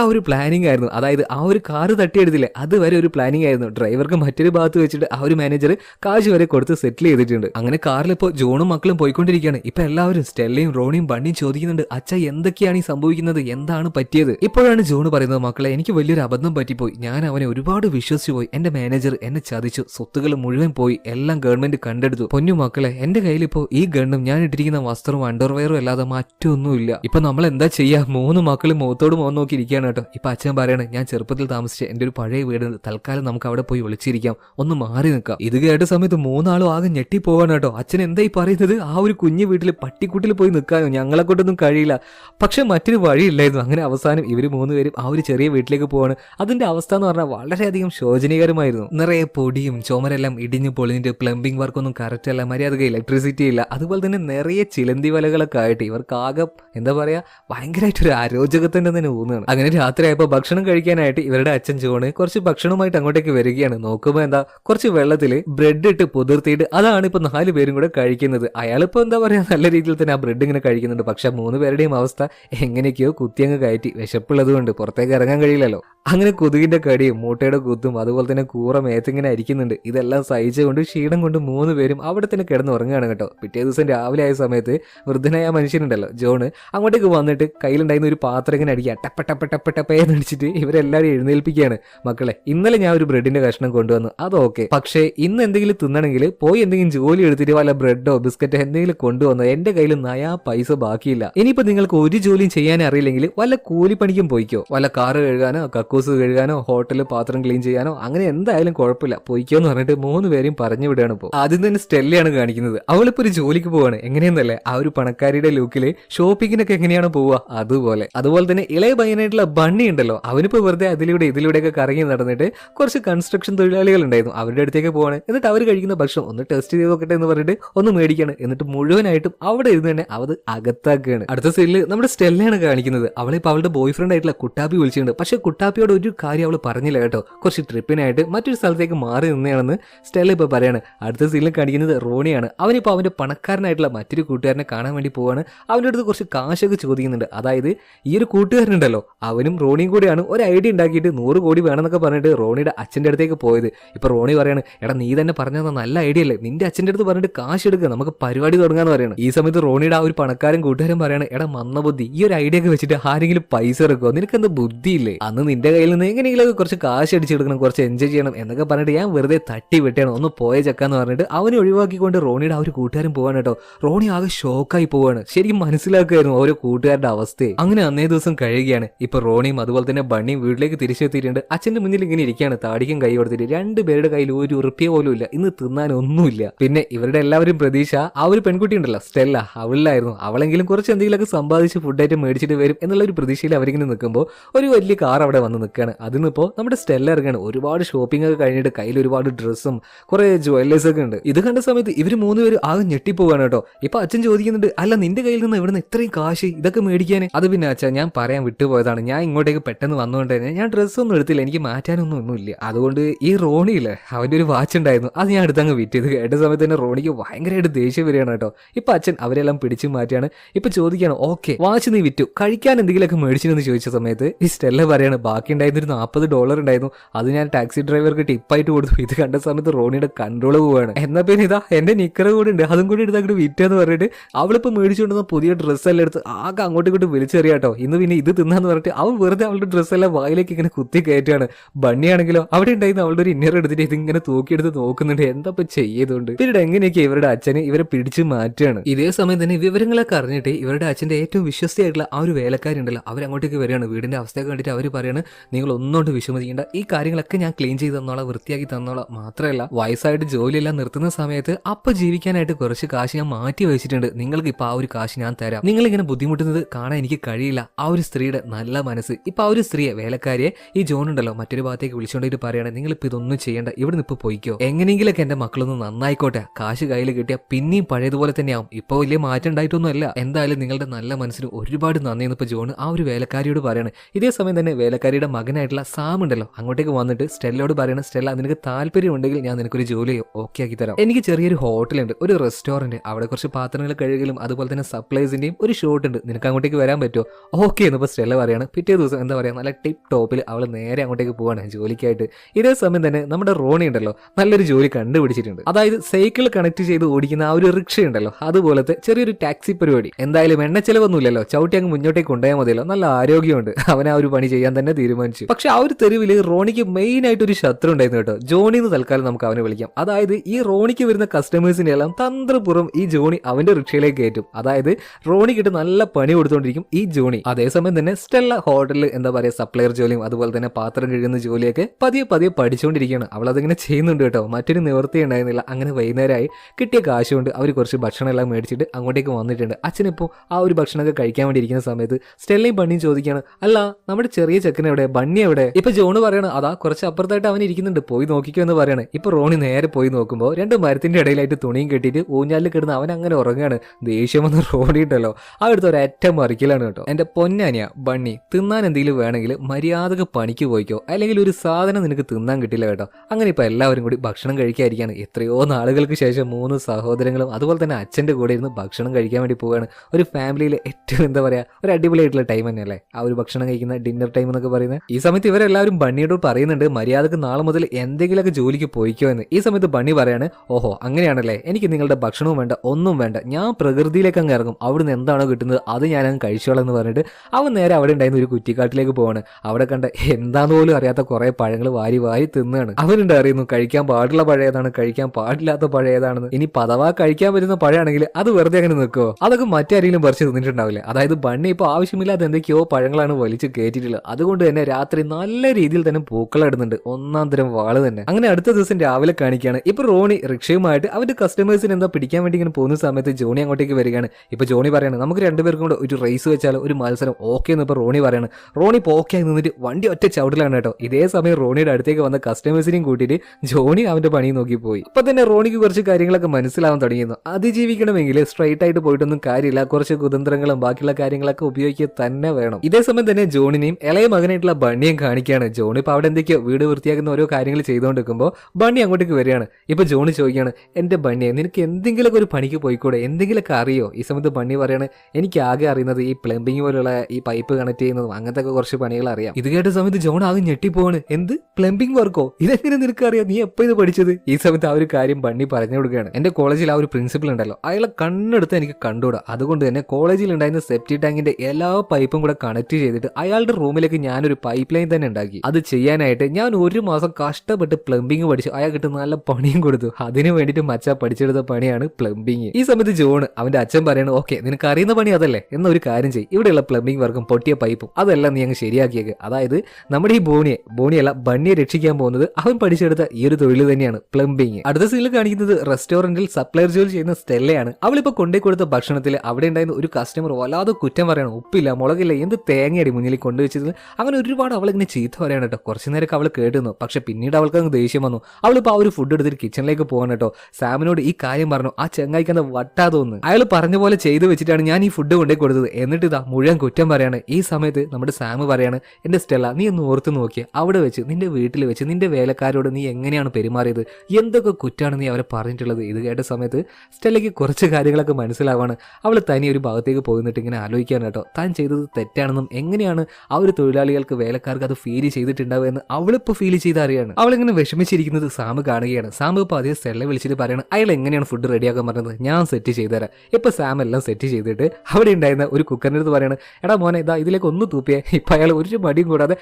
ഒരു പ്ലാനിങ് ആയിരുന്നു. അതായത് ആ ഒരു കാറ് തട്ടിയെടുത്തില്ലേ അതുവരെ ഒരു പ്ലാനിങ് ആയിരുന്നു. ഡ്രൈവർക്ക് മറ്റൊരു ഭാഗത്ത് വെച്ചിട്ട് ആ ഒരു മാനേജർ കാശ് വരെ കൊടുത്ത് സെറ്റിൽ ചെയ്തിട്ടുണ്ട്. അങ്ങനെ കാറിൽ ഇപ്പോൾ ജോണും മക്കളും പോയിക്കൊണ്ടിരിക്കുകയാണ്. ഇപ്പൊ എല്ലാവരും സ്റ്റെല്ലയും റോണിയും ബണ്ണിയും ചോദിക്കുന്നുണ്ട് അച്ഛ എന്തൊക്കെയാണ് ഈ സംഭവിക്കുന്നത്? എന്താണ് പറ്റിയത്? ഇപ്പോഴാണ് ജോണ് പറയുന്നത് മക്കളെ എനിക്ക് വലിയൊരു അബദ്ധം പറ്റിപ്പോയി. ഞാൻ അവനെ ഒരുപാട് വിശ്വസിച്ചു പോയി. എന്റെ മാനേജർ എന്നെ ചതിച്ചു. സ്വത്തുകൾ മുഴുവൻ പോയി. എല്ലാം ഗവൺമെന്റ് കണ്ടെടുത്തു. പൊന്നു മക്കളെ എന്റെ കയ്യിൽ ഇപ്പോ ഈ ഗണ്ണും ഞാൻ ഇട്ടിരിക്കുന്ന വസ്ത്രവും അണ്ടർവെയറും അല്ലാതെ മറ്റൊന്നുമില്ല. ഇപ്പൊ നമ്മൾ എന്താ ചെയ്യാ? മൂന്ന് മക്കളും മുഖത്തോട് മുഖം നോക്കി കേട്ടോ. ഇപ്പൊ അച്ഛൻ പറയണേ ഞാൻ ചെറുപ്പത്തിൽ താമസിച്ച എന്റെ ഒരു പഴയ വീട് തൽക്കാലം നമുക്ക് അവിടെ പോയി ഒളിച്ചിരിക്കാം. ഒന്ന് മാറി നിൽക്കാം. ഇത് കേട്ട സമയത്ത് മൂന്നാളും ആകെ ഞെട്ടിപ്പോവാണ് കേട്ടോ. അച്ഛൻ എന്തായി പറയുന്നത്? ആ ഒരു കുഞ്ഞു വീട്ടിൽ പട്ടിക്കുട്ടിൽ പോയി നിൽക്കാനോ? ഞങ്ങളെ കൊണ്ടൊന്നും കഴിയില്ല. പക്ഷെ മറ്റൊരു വഴിയില്ലായിരുന്നു. അങ്ങനെ അവസാനം ഇവർ മൂന്നുപേരും ആ ഒരു ചെറിയ വീട്ടിലേക്ക് പോവാണ്. അതിന്റെ അവസ്ഥ എന്ന് പറഞ്ഞാൽ വളരെയധികം ശോചനീയകരമായിരുന്നു. നിറയെ പൊടിയും ചുമരെല്ലാം ഇടിഞ്ഞു പൊളിഞ്ഞിട്ട് പ്ലംബിംഗ് വർക്കൊന്നും കറക്റ്റ് അല്ല. മര്യാദയ്ക്ക് ഇലക്ട്രിസിറ്റി ഇല്ല. അതുപോലെ തന്നെ നിറയെ ചിലന്തി വലകളൊക്കെ ആയിട്ട് ഇവർക്ക് ആകെ എന്താ പറയാ ഭയങ്കരമായിട്ടൊരു ഒരു അരോചകത്തിന്റെ തന്നെ ഊന്നാണ്. അങ്ങനെ രാത്രിയായപ്പോൾ ഭക്ഷണം കഴിക്കാനായിട്ട് ഇവരുടെ അച്ഛൻ ജോണ് കുറച്ച് ഭക്ഷണവുമായിട്ട് അങ്ങോട്ടേക്ക് വരികയാണ്. നോക്കുമ്പോൾ എന്താ കുറച്ച് വെള്ളത്തിൽ ബ്രെഡ് ഇട്ട് പുതിർത്തിയിട്ട് അതാണ് ഇപ്പൊ നാല് പേരും കൂടെ കഴിക്കുന്നത്. അയാളിപ്പോ എന്താ പറയാ നല്ല രീതിയിൽ തന്നെ ആ ബ്രെഡ് ഇങ്ങനെ കഴിക്കുന്നുണ്ട്. പക്ഷെ മൂന്ന് പേരുടെയും അവസ്ഥ എങ്ങനെയൊക്കെയോ കുത്തിയങ്ങ് കയറ്റി വിശപ്പുള്ളത് കൊണ്ട് പുറത്തേക്ക് ഇറങ്ങാൻ കഴിയില്ലല്ലോ. അങ്ങനെ കൊതുകിന്റെ കടിയും മൂട്ടയുടെ കുത്തും അതുപോലെ തന്നെ കൂറ മേത്തിങ്ങനെ അരിക്കുന്നുണ്ട്. ഇതെല്ലാം സഹിച്ചുകൊണ്ട് ക്ഷീണം കൊണ്ട് മൂന്ന് പേരും അവിടെ തന്നെ കിടന്ന് ഉറങ്ങുകയാണ് കേട്ടോ. പിറ്റേ ദിവസം രാവിലെ ആയ സമയത്ത് വൃദ്ധനായ മനുഷ്യനുണ്ടല്ലോ ജോണ്. അങ്ങോട്ടേക്ക് വന്നിട്ട് കയ്യിലുണ്ടായിരുന്ന ഒരു പാത്രം ഇങ്ങനെ അടിക്കുക. ടപ്പ ടപ്പ ടപ്പ ടപ്പയെന്ന് അടിച്ചിട്ട് ഇവരെല്ലാവരും എഴുന്നേൽപ്പിക്കുകയാണ്. മക്കളെ ഇന്നലെ ഞാൻ ഒരു ബ്രെഡിന്റെ കഷ്ണം കൊണ്ടുവന്നു. അത് ഓക്കെ. പക്ഷേ ഇന്ന് എന്തെങ്കിലും തിന്നണമെങ്കിൽ പോയി എന്തെങ്കിലും ജോലി എടുത്തിട്ട് വല്ല ബ്രെഡോ ബിസ്ക്കറ്റോ എന്തെങ്കിലും കൊണ്ടുവന്നോ. എന്റെ കയ്യിൽ നയാ പൈസ ബാക്കിയില്ല. ഇനിയിപ്പോ നിങ്ങൾക്ക് ഒരു ജോലിയും ചെയ്യാൻ അറിയില്ലെങ്കിൽ വല്ല കൂലിപ്പണിക്കും പോയിക്കോ. വല്ല കാറ് കഴുകാനോ കക്കൂസ് കഴുകാനോ ഹോട്ടലിൽ പാത്രം ക്ലീൻ ചെയ്യാനോ അങ്ങനെ എന്തായാലും കുഴപ്പമില്ല. പോയിക്കോ എന്ന് പറഞ്ഞിട്ട് മൂന്ന് പേരും പറഞ്ഞു വിടുകയാണ് ഇപ്പോൾ ആദ്യം തന്നെ സ്റ്റെല്ലയാണ് കാണിക്കുന്നത്. അവളിപ്പോ ഒരു ജോലിക്ക് പോവാണ്. എങ്ങനെയെന്നല്ലേ? ആ ഒരു പണക്കാരിയുടെ ലുക്കിൽ ഷോപ്പിങ്ങിനൊക്കെ എങ്ങനെയാണ് പോവുക? അതുപോലെ. അതുപോലെ തന്നെ ഇളയ പയ്യനായിട്ടുള്ള ബണ്ണി ഉണ്ടല്ലോ അവനിപ്പോ വെറുതെ അതിലൂടെ ഇതിലൂടെയൊക്കെ കറങ്ങി നടന്നിട്ട് കുറച്ച് കൺസ്ട്രക്ഷൻ തൊഴിലാളികൾ ഉണ്ടായിരുന്നു അവരുടെ അടുത്തേക്ക് പോവാണ്. എന്നിട്ട് അവർ കഴിക്കുന്ന ഭക്ഷണം ഒന്ന് ടെസ്റ്റ് ചെയ്ത് നോക്കട്ടെ എന്ന് പറഞ്ഞിട്ട് ഒന്ന് മേടിക്കാണ്. എന്നിട്ട് മുഴുവനായിട്ടും അവിടെ ഇരുന്ന് തന്നെ അവത് അകത്താക്കുകയാണ്. അടുത്ത സീനിൽ നമ്മുടെ സ്റ്റെല്ലയാണ് കാണിക്കുന്നത്. അവളെ ഇപ്പോൾ അവളുടെ ബോയ് ഫ്രണ്ട് ആയിട്ടുള്ള കുട്ടാപ്പി വിളിച്ചിട്ടുണ്ട്. പക്ഷേ കുട്ടാപ്പിയോട് ഒരു കാര്യം അവൾ പറഞ്ഞില്ല കേട്ടോ. കുറച്ച് ട്രിപ്പിനായിട്ട് മറ്റൊരു സ്ഥലത്തേക്ക് മാറി നിന്നെയാണെന്ന് സ്റ്റെല്ല ഇപ്പോൾ പറയാണ്. അടുത്ത സീനിൽ കാണിക്കുന്നത് റോണിയാണ്. അവനിപ്പോ അവന്റെ പണക്കാരനായിട്ടുള്ള മറ്റൊരു കൂട്ടുകാരനെ കാണാൻ വേണ്ടി പോവാണ്. അവന്റെ അടുത്ത് കുറച്ച് കാശൊക്കെ ചോദിക്കുന്നുണ്ട്. അതായത് ഈ ഒരു കൂട്ടുകാരനുണ്ടല്ലോ അവനും റോണിയും കൂടിയാണ് ഒരു ഐഡിയ ഉണ്ടാക്കിയിട്ട് നൂറ് കോടി വേണമെന്നൊക്കെ പറഞ്ഞിട്ട് റോണിയുടെ അച്ഛന്റെ അടുത്തേക്ക് പോയത്. ഇപ്പോൾ റോണി പറയാണ് എടാ നീ തന്നെ പറഞ്ഞത് നല്ല ഐഡിയ അല്ലേ? നിന്റെ അച്ഛന്റെ അടുത്ത് പറഞ്ഞിട്ട് കാശ് എടുക്കുക നമുക്ക് പരിപാടി തുടങ്ങാന്ന് പറയണം. ഈ സമയത്ത് റോണിയുടെ ആ ഒരു പണക്കാരൻ കൂട്ടുകാരൻ പറയാണ് എടാ മന്ദബുദ്ധി ഈ ഒരു ഐഡിയ ഒക്കെ വെച്ചിട്ട് ആരെങ്കിലും പൈസ ഇറക്കുമോ നിനക്ക് എന്ത് ബുദ്ധിയില്ലേ? അന്ന് നിന്റെ കയ്യിൽ നിന്ന് എങ്ങനെയെങ്കിലും കുറച്ച് കാശ് അടിച്ചെടുക്കണം കുറച്ച് എൻജോയ് ചെയ്യണം എന്നൊക്കെ പറഞ്ഞിട്ട് ഞാൻ വെറുതെ തട്ടി വിട്ടേണം. ഒന്ന് പോയ ചക്കാന്ന് പറഞ്ഞിട്ട് അവനെ ഒഴിവാക്കിക്കൊണ്ട് റോണിയുടെ ആ ഒരു കൂട്ടുകാരൻ പോവാണ് കേട്ടോ. റോണി ആകെ ഷോക്കായി പോവാണ്. ശരിക്കും മനസ്സിലാക്കുമായിരുന്നു ഓരോ കൂട്ടുകാരുടെ അവസ്ഥയെ. അങ്ങനെ അന്നേ ദിവസം കഴിയുകയാണ്. ഇപ്പൊ റോണിയും അതുപോലെ തന്നെ ബണ്ണിയും വീട്ടിലേക്ക് തിരിച്ചെത്തിയിട്ടുണ്ട്. അച്ഛന്റെ മുന്നിൽ ഇങ്ങനെ ഇരിക്കുകയാണ്. താടിക്കും കൈ കൊടുത്തിട്ട് രണ്ടുപേരുടെ കയ്യിൽ ഒരു ഉറുപ്പിയ പോലും ഇല്ല. ഇന്ന് തിന്നാൻ ഒന്നുമില്ല പിന്നെ ഇവരുടെ എല്ലാവരും പ്രതീക്ഷ ആ ഒരു പെൺകുട്ടി ഉണ്ടല്ലോ സ്റ്റെല്ല. അവളിലായിരുന്നു. അവളെങ്കിലും കുറച്ച് എന്തെങ്കിലുമൊക്കെ സമ്പാദിച്ച് ഫുഡ് ഐറ്റം മേടിച്ചിട്ട് വരും എന്നുള്ള ഒരു പ്രതീക്ഷയിൽ അവരിങ്ങനെ നിൽക്കുമ്പോൾ ഒരു വലിയ കാർ അവിടെ വന്ന് നിൽക്കുകയാണ്. അതിനിപ്പോ നമ്മുടെ സ്റ്റെല്ല ഇറങ്ങാണ് ഒരുപാട് ഷോപ്പിംഗ് ഒക്കെ കഴിഞ്ഞിട്ട് കയ്യിൽ ഒരുപാട് ഡ്രസ്സും കുറെ ജ്വല്ലേഴ്സ് ഒക്കെ ഉണ്ട്. ഇത് കണ്ട സമയത്ത് ഇവർ മൂന്ന് മൂന്നുപേരും ആകെ ഞെട്ടിപ്പോവാണ് കേട്ടോ. ഇപ്പൊ അച്ഛൻ ചോദിക്കുന്നുണ്ട് അല്ല നിന്റെ കയ്യിൽ നിന്ന് ഇവിടുന്ന് ഇത്രയും കാശ് ഇതൊക്കെ മേടിക്കാൻ അത് പിന്നെ അച്ഛാ ഞാൻ പറയാൻ വിട്ടുപോയതാണ്. ഞാൻ ഇങ്ങോട്ടേക്ക് പെട്ടെന്ന് വന്നുകൊണ്ട് തന്നെ ഞാൻ ഡ്രസ്സൊന്നും എടുത്തില്ല എനിക്ക് മാറ്റാനൊന്നും ഒന്നുമില്ല. അതുകൊണ്ട് ഈ റോണിയില്ലേ അവന്റെ ഒരു വാച്ച് ഉണ്ടായിരുന്നു. അത് ഞാൻ എടുത്തങ്ങ് വിറ്റ് ഇത് കേട്ട സമയത്ത് തന്നെ റോണിക്ക് ഭയങ്കരമായിട്ട് ദേഷ്യം വരികയാണ് കേട്ടോ. ഇപ്പൊ അച്ഛൻ അവരെല്ലാം പിടിച്ചു മാറ്റിയാണ് ഇപ്പൊ ചോദിക്കുകയാണ് ഓക്കെ വാച്ച് നീ വിറ്റു. കഴിക്കാൻ എന്തെങ്കിലുമൊക്കെ മേടിച്ചിരുന്നു? ചോദിച്ച സമയത്ത് ഈ സ്റ്റെല്ല പറയാണ് ബാക്കി ഉണ്ടായിരുന്നൊരു നാൽപ്പത് ഡോളർ ഉണ്ടായിരുന്നു. അത് ഞാൻ ടാക്സി ഡ്രൈവർക്ക് ടിപ്പായിട്ട് കൊടുത്തു. ഇത് കണ്ട സമയത്ത് റോണിയുടെ കൺട്രോൾ പോവാണ് എന്നാ പിന്നെ ഇതാ എന്റെ നിക്കറ കൂടെ ഉണ്ട്. അതും കൂടി എടുത്ത് അങ്ങോട്ട് വിറ്റെന്ന് പറഞ്ഞിട്ട് അവളിപ്പോ മേടിച്ചുകൊണ്ടുവന്ന പുതിയ ഡ്രസ്സ് എല്ലാം എടുത്ത് ആകെ അങ്ങോട്ടും ഇങ്ങോട്ടും വിളിച്ചെറിയാട്ടോ ഇന്ന് പിന്നെ ഇത് തിന്നാന്ന് പറഞ്ഞിട്ട് അവൻ വെറുതെ അവളുടെ ഡ്രസ്സെല്ലാം വായിലേക്ക് ഇങ്ങനെ കുത്തി കയറ്റുകയാണ്. ബണ്ണിയാണെങ്കിലോ അവിടെ ഉണ്ടായിരുന്ന അവളുടെ ഒരു ഇന്നർ എടുത്തിട്ട് ഇതിങ്ങനെ തൂക്കിയെടുത്ത് നോക്കുന്നുണ്ട്. എന്താ ഇപ്പൊ ചെയ്തുകൊണ്ട് പിന്നീട് എങ്ങനെയൊക്കെ ഇവരുടെ അച്ഛനെ ഇവരെ പിടിച്ച് മാറ്റുകയാണ്? ഇതേ സമയം തന്നെ വിവരങ്ങളൊക്കെ അറിഞ്ഞിട്ട് ഇവരുടെ അച്ഛന്റെ ഏറ്റവും വിശ്വസ്തയായിട്ടുള്ള ആ ഒരു വേലക്കാരുണ്ടല്ലോ അങ്ങോട്ടേക്ക് വരികയാണ്. വീടിന്റെ അവസ്ഥയൊക്കെ കണ്ടിട്ട് അവർ പറയാണ് നിങ്ങൾ ഒന്നുകൊണ്ട് വിഷമിക്കേണ്ട. ഈ കാര്യങ്ങളൊക്കെ ഞാൻ ക്ലീൻ ചെയ്ത് തന്നോളാം വൃത്തിയാക്കി തന്നോളാം. മാത്രമല്ല വയസ്സായിട്ട് ജോലിയെല്ലാം നിർത്തുന്ന സമയത്ത് അപ്പൊ ജീവിക്കാനായിട്ട് കുറച്ച് കാശ് ഞാൻ മാറ്റി വെച്ചിട്ടുണ്ട്. നിങ്ങൾക്ക് ഇപ്പൊ ആ ഒരു കാശ് ഞാൻ തരാം. നിങ്ങൾ ഇങ്ങനെ ബുദ്ധിമുട്ടുന്നത് കാണാൻ എനിക്ക് കഴിയില്ല. ആ ഒരു സ്ത്രീയുടെ നല്ല മനസ്സ്. ഇപ്പൊ ആ ഒരു സ്ത്രീയെ വേലക്കാരിയെ ഈ ജോൺ ഉണ്ടല്ലോ മറ്റൊരു ഭാഗത്തേക്ക് വിളിച്ചുകൊണ്ടിട്ട് പറയാണ് നിങ്ങൾ ഇപ്പൊ ഇതൊന്നും ചെയ്യേണ്ട ഇവിടെ നിന്ന് ഇപ്പൊ പോയിക്കോ. എങ്ങനെയെങ്കിലൊക്കെ എന്റെ മക്കളൊന്ന് നന്നായിക്കോട്ടെ. കാശ് കയ്യിൽ കിട്ടിയ പിന്നെയും പഴയതുപോലെ തന്നെയാവും. ഇപ്പൊ വലിയ മാറ്റം ഉണ്ടായിട്ടൊന്നുമല്ല. എന്തായാലും നിങ്ങളുടെ നല്ല മനസ്സിന് ഒരുപാട് നന്ദി എന്നിപ്പോൾ ജോൺ. ആ ഒരു വേലക്കാരിയോട് പറയാണ്. ഇതേ സമയം തന്നെ വേലക്കാരിയുടെ മകനായിട്ടുള്ള സാം ഉണ്ടല്ലോ അങ്ങോട്ടേക്ക് വന്നിട്ട് സ്റ്റെല്ലോട് പറയണം സ്റ്റെല്ല നിനക്ക് താല്പര്യം ഉണ്ടെങ്കിൽ ഞാൻ നിനക്കൊരു ജോലി ഓക്കെ ആക്കി തരാം. എനിക്ക് ചെറിയൊരു ഹോട്ടലുണ്ട് ഒരു റെസ്റ്റോറന്റ് അവിടെ കുറച്ച് പാത്രങ്ങൾ കഴുകലും അതുപോലെ തന്നെ സപ്ലൈസിന്റെയും ഒരു ഷോട്ട് ഉണ്ട് നിനക്ക് അങ്ങോട്ടേക്ക് വരാൻ പറ്റുമോ? ഓക്കെ എന്നിപ്പോൾ സ്റ്റെല്ല പറയാണ്. പിറ്റേ ദിവസം എന്താ പറയുക നല്ല ടിപ്പ് ടോപ്പിൽ അവൾ നേരെ അങ്ങോട്ടേക്ക് പോവാണ് ജോലിക്കായിട്ട്. ഇതേ സമയം തന്നെ നമ്മുടെ റോണി ഉണ്ടല്ലോ നല്ലൊരു ജോലി കണ്ടുപിടിച്ചിട്ടുണ്ട്. അതായത് സൈക്കിൾ കണക്ട് ചെയ്ത് ഓടിക്കുന്ന ആ ഒരു റിക്ഷ ഉണ്ടല്ലോ അതുപോലത്തെ ചെറിയൊരു ടാക്സി പരിപാടി. എന്തായാലും എണ്ണ ചെലവൊന്നുമില്ലല്ലോ ചവിട്ടി അങ്ങ് മുന്നോട്ടേക്ക് കൊണ്ടുപോയാൽ മതിയല്ലോ. നല്ല ആരോഗ്യമുണ്ട്. അവൻ ആ ഒരു പണി ചെയ്യാൻ തന്നെ തീരുമാനിച്ചു. പക്ഷെ ആ ഒരു തെരുവിൽ റോണിക്ക് മെയിൻ ആയിട്ട് ഒരു ശത്രു ഉണ്ടായിരുന്നു കേട്ടോ. ജോണി എന്ന് തൽക്കാലം നമുക്ക് അവനെ വിളിക്കാം. അതായത് ഈ റോണിക്ക് വരുന്ന കസ്റ്റമേഴ്സിനെ എല്ലാം തന്ത്രപൂർവം ഈ ജോണി അവന്റെ റിക്ഷയിലേക്ക് കയറ്റും. അതായത് റോണിക്കിട്ട് നല്ല പണി കൊടുത്തോണ്ടിരിക്കും ഈ ജോണി. അതേസമയം തന്നെ സ്റ്റെല്ല ഹോട്ടലിൽ എന്താ പറയാ സപ്ലയർ ജോലിയും അതുപോലെ തന്നെ പാത്രം കഴുകുന്ന ജോലിയൊക്കെ പതിയെ പതിയെ പഠിച്ചുകൊണ്ടിരിക്കുകയാണ് അവൾ അതിങ്ങനെ ചെയ്യുന്നുണ്ട് കേട്ടോ. മറ്റൊരു നിവൃത്തി ഉണ്ടായിരുന്നില്ല. അങ്ങനെ വൈകുന്നേരമായി കിട്ടിയ കാശ് കൊണ്ട് അവർ കുറച്ച് ഭക്ഷണം എല്ലാം മേടിച്ചിട്ട് അങ്ങോട്ടേക്ക് വന്നിട്ടുണ്ട്. അച്ഛനിപ്പോൾ ആ ഒരു ഭക്ഷണമൊക്കെ കഴിക്കാൻ വേണ്ടി ഇരിക്കുന്ന സമയത്ത് സ്റ്റെല്ലയും ബണ്ണിയും ചോദിക്കുകയാണ് അല്ല നമ്മുടെ ചെറിയ ചെക്കൻ എവിടെ? ബണ്ണി എവിടെ? ഇപ്പൊ ജോണ് പറയണം അതാ കുറച്ച് അപ്പുറത്തായിട്ട് അവൻ ഇരിക്കുന്നുണ്ട്. പോയി നോക്കിക്കോ എന്ന് പറയണേ. ഇപ്പൊ റോണി നേരെ പോയി നോക്കുമ്പോൾ രണ്ട് മരത്തിന്റെ ഇടയിലായിട്ട് തുണിയും കെട്ടിയിട്ട് ഊഞ്ഞാലിൽ കിടന്ന് അവൻ അങ്ങനെ ഉറങ്ങുകയാണ്. ദേഷ്യം വന്ന് റോണി ഉണ്ടല്ലോ. അവിടുത്തെ ഒരറ്റ മറിക്കലാണ് കേട്ടോ. എന്റെ പൊന്നാനിയ ബണ്ണി തിന്നാൻ എന്തെങ്കിലും വേണമെങ്കിൽ മര്യാദയ്ക്ക് പണിക്ക് പോയിക്കോ. അല്ലെങ്കിൽ ഒരു സാധനം നിനക്ക് തിന്നാൻ കിട്ടില്ല കേട്ടോ. അങ്ങനെ ഇപ്പോൾ എല്ലാവരും കൂടി ഭക്ഷണം കഴിക്കാതിരിക്കുകയാണ് എത്രയോ നാളുകൾക്ക് ശേഷം മൂന്ന് സഹോദരങ്ങളും അതുപോലെ തന്നെ അച്ഛന്റെ കൂടെ ഇരുന്ന് ഭക്ഷണം കഴിക്കാൻ വേണ്ടി പോവുകയാണ്. ഒരു ഫാമിലിയിലെ ഏറ്റവും എന്താ പറയുക ഒരു അടിപൊളിയായിട്ടുള്ള ടൈം തന്നെയല്ലേ? ആ ഒരു ഭക്ഷണം കഴിക്കുന്ന ഡിന്നർ ടൈം എന്നൊക്കെ പറയുന്നത്. ഈ സമയത്ത് ഇവരെല്ലാവരും ബണ്ണിയോട് പറയുന്നുണ്ട് മര്യാദയ്ക്ക് നാളെ മുതൽ എന്തെങ്കിലുമൊക്കെ ജോലിക്ക് പോയിക്കോ എന്ന്. ഈ സമയത്ത് ബണ്ണി പറയാണ് ഓഹോ അങ്ങനെയാണല്ലേ? എനിക്ക് നിങ്ങളുടെ ഭക്ഷണവും വേണ്ട ഒന്നും വേണ്ട. ഞാൻ പ്രകൃതിയിലേക്ക് അങ്ങ് ഇറങ്ങും. അവിടുന്ന് എന്താണോ കിട്ടുന്നത് അത് ഞാൻ അങ്ങ് കഴിച്ചോളാം എന്ന് പറഞ്ഞിട്ട് അവൻ നേരെ അവിടെ ഉണ്ടായിരുന്ന ഒരു കുറ്റിക്കാട്ടിലേക്ക് പോവാണ്. അവിടെ കണ്ട എന്താന്ന് പോലും അറിയാത്ത കുറെ പഴങ്ങൾ വാരി വാരി തിന്നാണ്. അവനുണ്ട് അറിയുന്നു കഴിക്കാൻ പാടുള്ള പഴ ഏതാണ് കഴിക്കാൻ പാടില്ലാത്ത പഴ ഏതാണെന്ന്. ഇനി പതവാ കഴിക്കാൻ പറ്റുന്ന പഴയാണെങ്കിൽ അത് വെറുതെ അങ്ങനെ നിൽക്കുമോ അതൊക്കെ മറ്റാരെങ്കിലും പറിച്ച് തിന്നിട്ടുണ്ടാവില്ല? അതായത് ബണ്ണി ഇപ്പോൾ ആവശ്യമില്ലാത്ത എന്തൊക്കെയോ പഴങ്ങളാണ് വലിച്ചു കയറ്റിയിട്ടുള്ളത് അതുകൊണ്ട് തന്നെ രാത്രി നല്ല രീതിയിൽ തന്നെ പൂക്കളിടുന്നുണ്ട് ഒന്നാം തരം വാൾ തന്നെ. അങ്ങനെ അടുത്ത ദിവസം രാവിലെ കാണിക്കുകയാണ് ഇപ്പൊ റോണി റിക്ഷയുമായിട്ട് അവന്റെ കസ്റ്റമേഴ്സിന് എന്താ പിടിക്കാൻ വേണ്ടി ഇങ്ങനെ പോകുന്ന സമയത്ത് ജോണി അങ്ങോട്ടേക്ക് വരികയാണ്. ഇപ്പൊ ജോണി പറയാണ് നമുക്ക് രണ്ടുപേർക്കും കൂടെ ഒരു റേസ് വെച്ചാൽ ഒരു മത്സരം. ഓക്കെ എന്ന് ഇപ്പൊ റോണി പറയാണ് റോണി പോക്കിയായി നിന്നിട്ട് വണ്ടി ഒറ്റ ചവിട്ടിലാണ് കേട്ടോ. ഇതേ സമയം റോണിയുടെ അടുത്തേക്ക് വന്ന കസ്റ്റമേഴ്സിനെയും കൂട്ടിയിട്ട് ജോണി അവന്റെ പണി നോക്കി പോയി. അപ്പൊ തന്നെ റോണിക്ക് കുറച്ച് കാര്യങ്ങളൊക്കെ മനസ്സിലാവാൻ തുടങ്ങിയിരുന്നു. അതിജീവിക്കണമെങ്കിൽ സ്ട്രൈറ്റ് ആയിട്ട് പോയിട്ടൊന്നും കാര്യമില്ല. കുറച്ച് കുതന്ത്രങ്ങളും ബാക്കിയുള്ള കാര്യങ്ങളൊക്കെ ഉപയോഗിക്കുക തന്നെ വേണം. ഇതേ സമയം തന്നെ ജോണിനെയും ഇളയ മകനായിട്ടുള്ള ബണ്ണിയും കാണിക്കുകയാണ്. ജോണി ഇപ്പൊ അവിടെ എന്തൊക്കെയോ വീട് വൃത്തിയാക്കുന്ന ഓരോ കാര്യങ്ങൾ ചെയ്തുകൊണ്ടിരിക്കുമ്പോൾ ബണ്ണി അങ്ങോട്ടേക്ക് വരികയാണ്. ഇപ്പൊ ജോണി ചോദിക്കുകയാണ് എന്റെ ബണ്ണിയെ നിനക്ക് എന്തെങ്കിലും ഒരു പണിക്ക് പോയിക്കൂടെ? എന്തെങ്കിലുമൊക്കെ അറിയോ? ഈ സമയത്ത് ബണ്ണി പറയാണ് എനിക്ക് ആകെ അറിയുന്നത് ഈ പ്ലംബിംഗ് പോലുള്ള ഈ പൈപ്പ് കണക്ട് ചെയ്യുന്നതും അങ്ങനത്തെ ഒക്കെ കുറച്ച് പണികൾ അറിയാം. ഇത് കേട്ട സമയത്ത് ജോൺ ആകെ ഞെട്ടിപ്പോവാണ്. എന്ത്? പ്ലംബിംഗ് വർക്കോ ഇതെങ്ങനെ നിനക്ക് അറിയാം നീ എപ്പോ ഇത് പഠിച്ചത്? ഈ സമയത്ത് ആ ഒരു കാര്യം ബണ്ണി പറഞ്ഞു കൊടുക്കുകയാണ്. എന്റെ കോളേജിൽ ആ ഒരു പ്രിൻസിപ്പൽ ഉണ്ടല്ലോ. അയാളെ കണ്ണെടുത്ത് എനിക്ക് കണ്ടുകൂടാ. അതുകൊണ്ട് തന്നെ കോളേജിൽ ഉണ്ടായിരുന്ന സെപ്റ്റി ടാങ്കിന്റെ എല്ലാ പൈപ്പും കൂടെ കണക്ട് ചെയ്തിട്ട് അയാളുടെ റൂമിലേക്ക് ഞാനൊരു പൈപ്പ് ലൈൻ തന്നെ ഉണ്ടാക്കി. അത് ചെയ്യാനായിട്ട് ഞാൻ ഒരു മാസം കഷ്ടപ്പെട്ട് പ്ലംബിംഗ് പഠിച്ചു. അയാൾക്ക് നല്ല പണിയും കൊടുത്തു. അതിനു വേണ്ടിയിട്ട് മച്ച പഠിച്ചെടുത്ത പണിയാണ് പ്ലംബിംഗ് ഈ സമയത്ത് ജോൺ അവന്റെ അച്ഛൻ പറയണു ഓക്കെ നിനക്ക് അറിയുന്ന പണി അതല്ലേ? എന്നൊരു കാര്യം ചെയ്യും. ഇവിടെയുള്ള പ്ലംബിംഗ് വർക്കും പൊട്ടിയ പൈപ്പും അതെല്ലാം നീ അങ്ങ് ശരിയാക്കിയേക്ക്. അതായത് നമ്മുടെ ഈ ബോണിയെ ബോണിയല്ല ബണ്ണിയെ രക്ഷിക്കാൻ പോകുന്നത് അവൻ പഠിച്ചെടുത്ത ഈ ഒരു തൊഴിൽ തന്നെയാണ് പ്ലംബിങ് അടുത്ത സീനിൽ കാണിക്കുന്നത് റെസ്റ്റോറന്റിൽ സപ്ലയർ ജോലി ചെയ്യുന്ന സ്റ്റെല്ലയാണ്. അവളിപ്പോ കൊണ്ടേ കൊടുത്ത ഭക്ഷണത്തിൽ അവിടെ ഉണ്ടായിരുന്ന ഒരു കസ്റ്റമർ വല്ലാതെ കുറ്റം പറയണം. ഉപ്പില്ല മുളകില്ല എന്ത് തേങ്ങയടി മുന്നിൽ കൊണ്ടുവച്ചത്. അങ്ങനെ ഒരുപാട് അവളിങ്ങനെ ചീത്ത പറയണം കേട്ടോ. കുറച്ചു നേരമൊക്കെ അവൾ കേട്ടുന്നു പക്ഷെ പിന്നീട് അവൾക്ക് അങ്ങ് ദേഷ്യം വന്നു. അവളിപ്പോൾ ആ ഒരു ഫുഡ് എടുത്തിട്ട് കിച്ചണിലേക്ക് പോകണം കേട്ടോ. സാമിനോട് ഈ കാര്യം പറഞ്ഞു. ആ ചെങ്ങായിക്ക് എന്താ വട്ടാ തോന്നുന്നു. അയാൾ പറഞ്ഞ പോലെ ചെയ്തു വെച്ചിട്ടാണ് ഞാൻ ഈ ഫുഡ് കൊണ്ടേ കൊടുത്തത് എന്നിട്ട് ഇതാ മുഴുവൻ കുറ്റം പറയാണ്. ഈ സമയത്ത് നമ്മുടെ സാമ് പറയാണ് എന്റെ സ്റ്റെല്ല നീ ഒന്ന് ഓർത്ത് നോക്കിയ. അവിടെ വെച്ച് നിന്റെ വീട്ടിൽ വെച്ച് നിന്റെ വേലക്കാരോട് നീ എങ്ങനെയാണ് പെരുമാറിയത്? എന്തൊക്കെ കുറ്റാണ് നീ അവരെ പറഞ്ഞിട്ടുള്ളത്? ഇത് കേട്ട സമയത്ത് സ്റ്റെല്ലയ്ക്ക് കുറച്ച് കാര്യങ്ങളൊക്കെ മനസ്സിലാവാണ്. അവൾ തനി ഒരു ഭാഗത്തേക്ക് പോയിട്ട് ഇങ്ങനെ ആലോചിക്കാൻ കേട്ടോ. താൻ ചെയ്തത് തെറ്റാണെന്നും എങ്ങനെയാണ് ആ ഒരു തൊഴിലാളികൾക്ക് വേലക്കാർക്ക് അത് ഫീൽ ചെയ്തിട്ടുണ്ടാവുക എന്ന് അവളിപ്പോൾ ഫീൽ ചെയ്ത അറിയാണ് അവളിങ്ങനെ വിഷമിച്ചിരിക്കുന്നത് സാമ് കാണുകയാണ്. സാമ് ഇപ്പോൾ അതേ സ്റ്റെല്ലെ വിളിച്ചിട്ട് പറയണം അയാൾ എങ്ങനെയാണ് ഫുഡ് റെഡിയാക്കാൻ പറഞ്ഞത്? ഞാൻ സെറ്റ് ചെയ്തുതരാം. ഇപ്പോൾ സാം എല്ലാം സെറ്റ് ചെയ്തിട്ട് അവിടെ ഉണ്ടായിരുന്ന ഒരു കുക്കറിന്റെ അടുത്ത് പറയണം എടാ മോനെ ഇതാ ഇതിലേക്ക് ഒന്ന് തൂപ്പിയേ. ഇപ്പൊ അയാൾ ഒരു മടിയും കൂടാതെ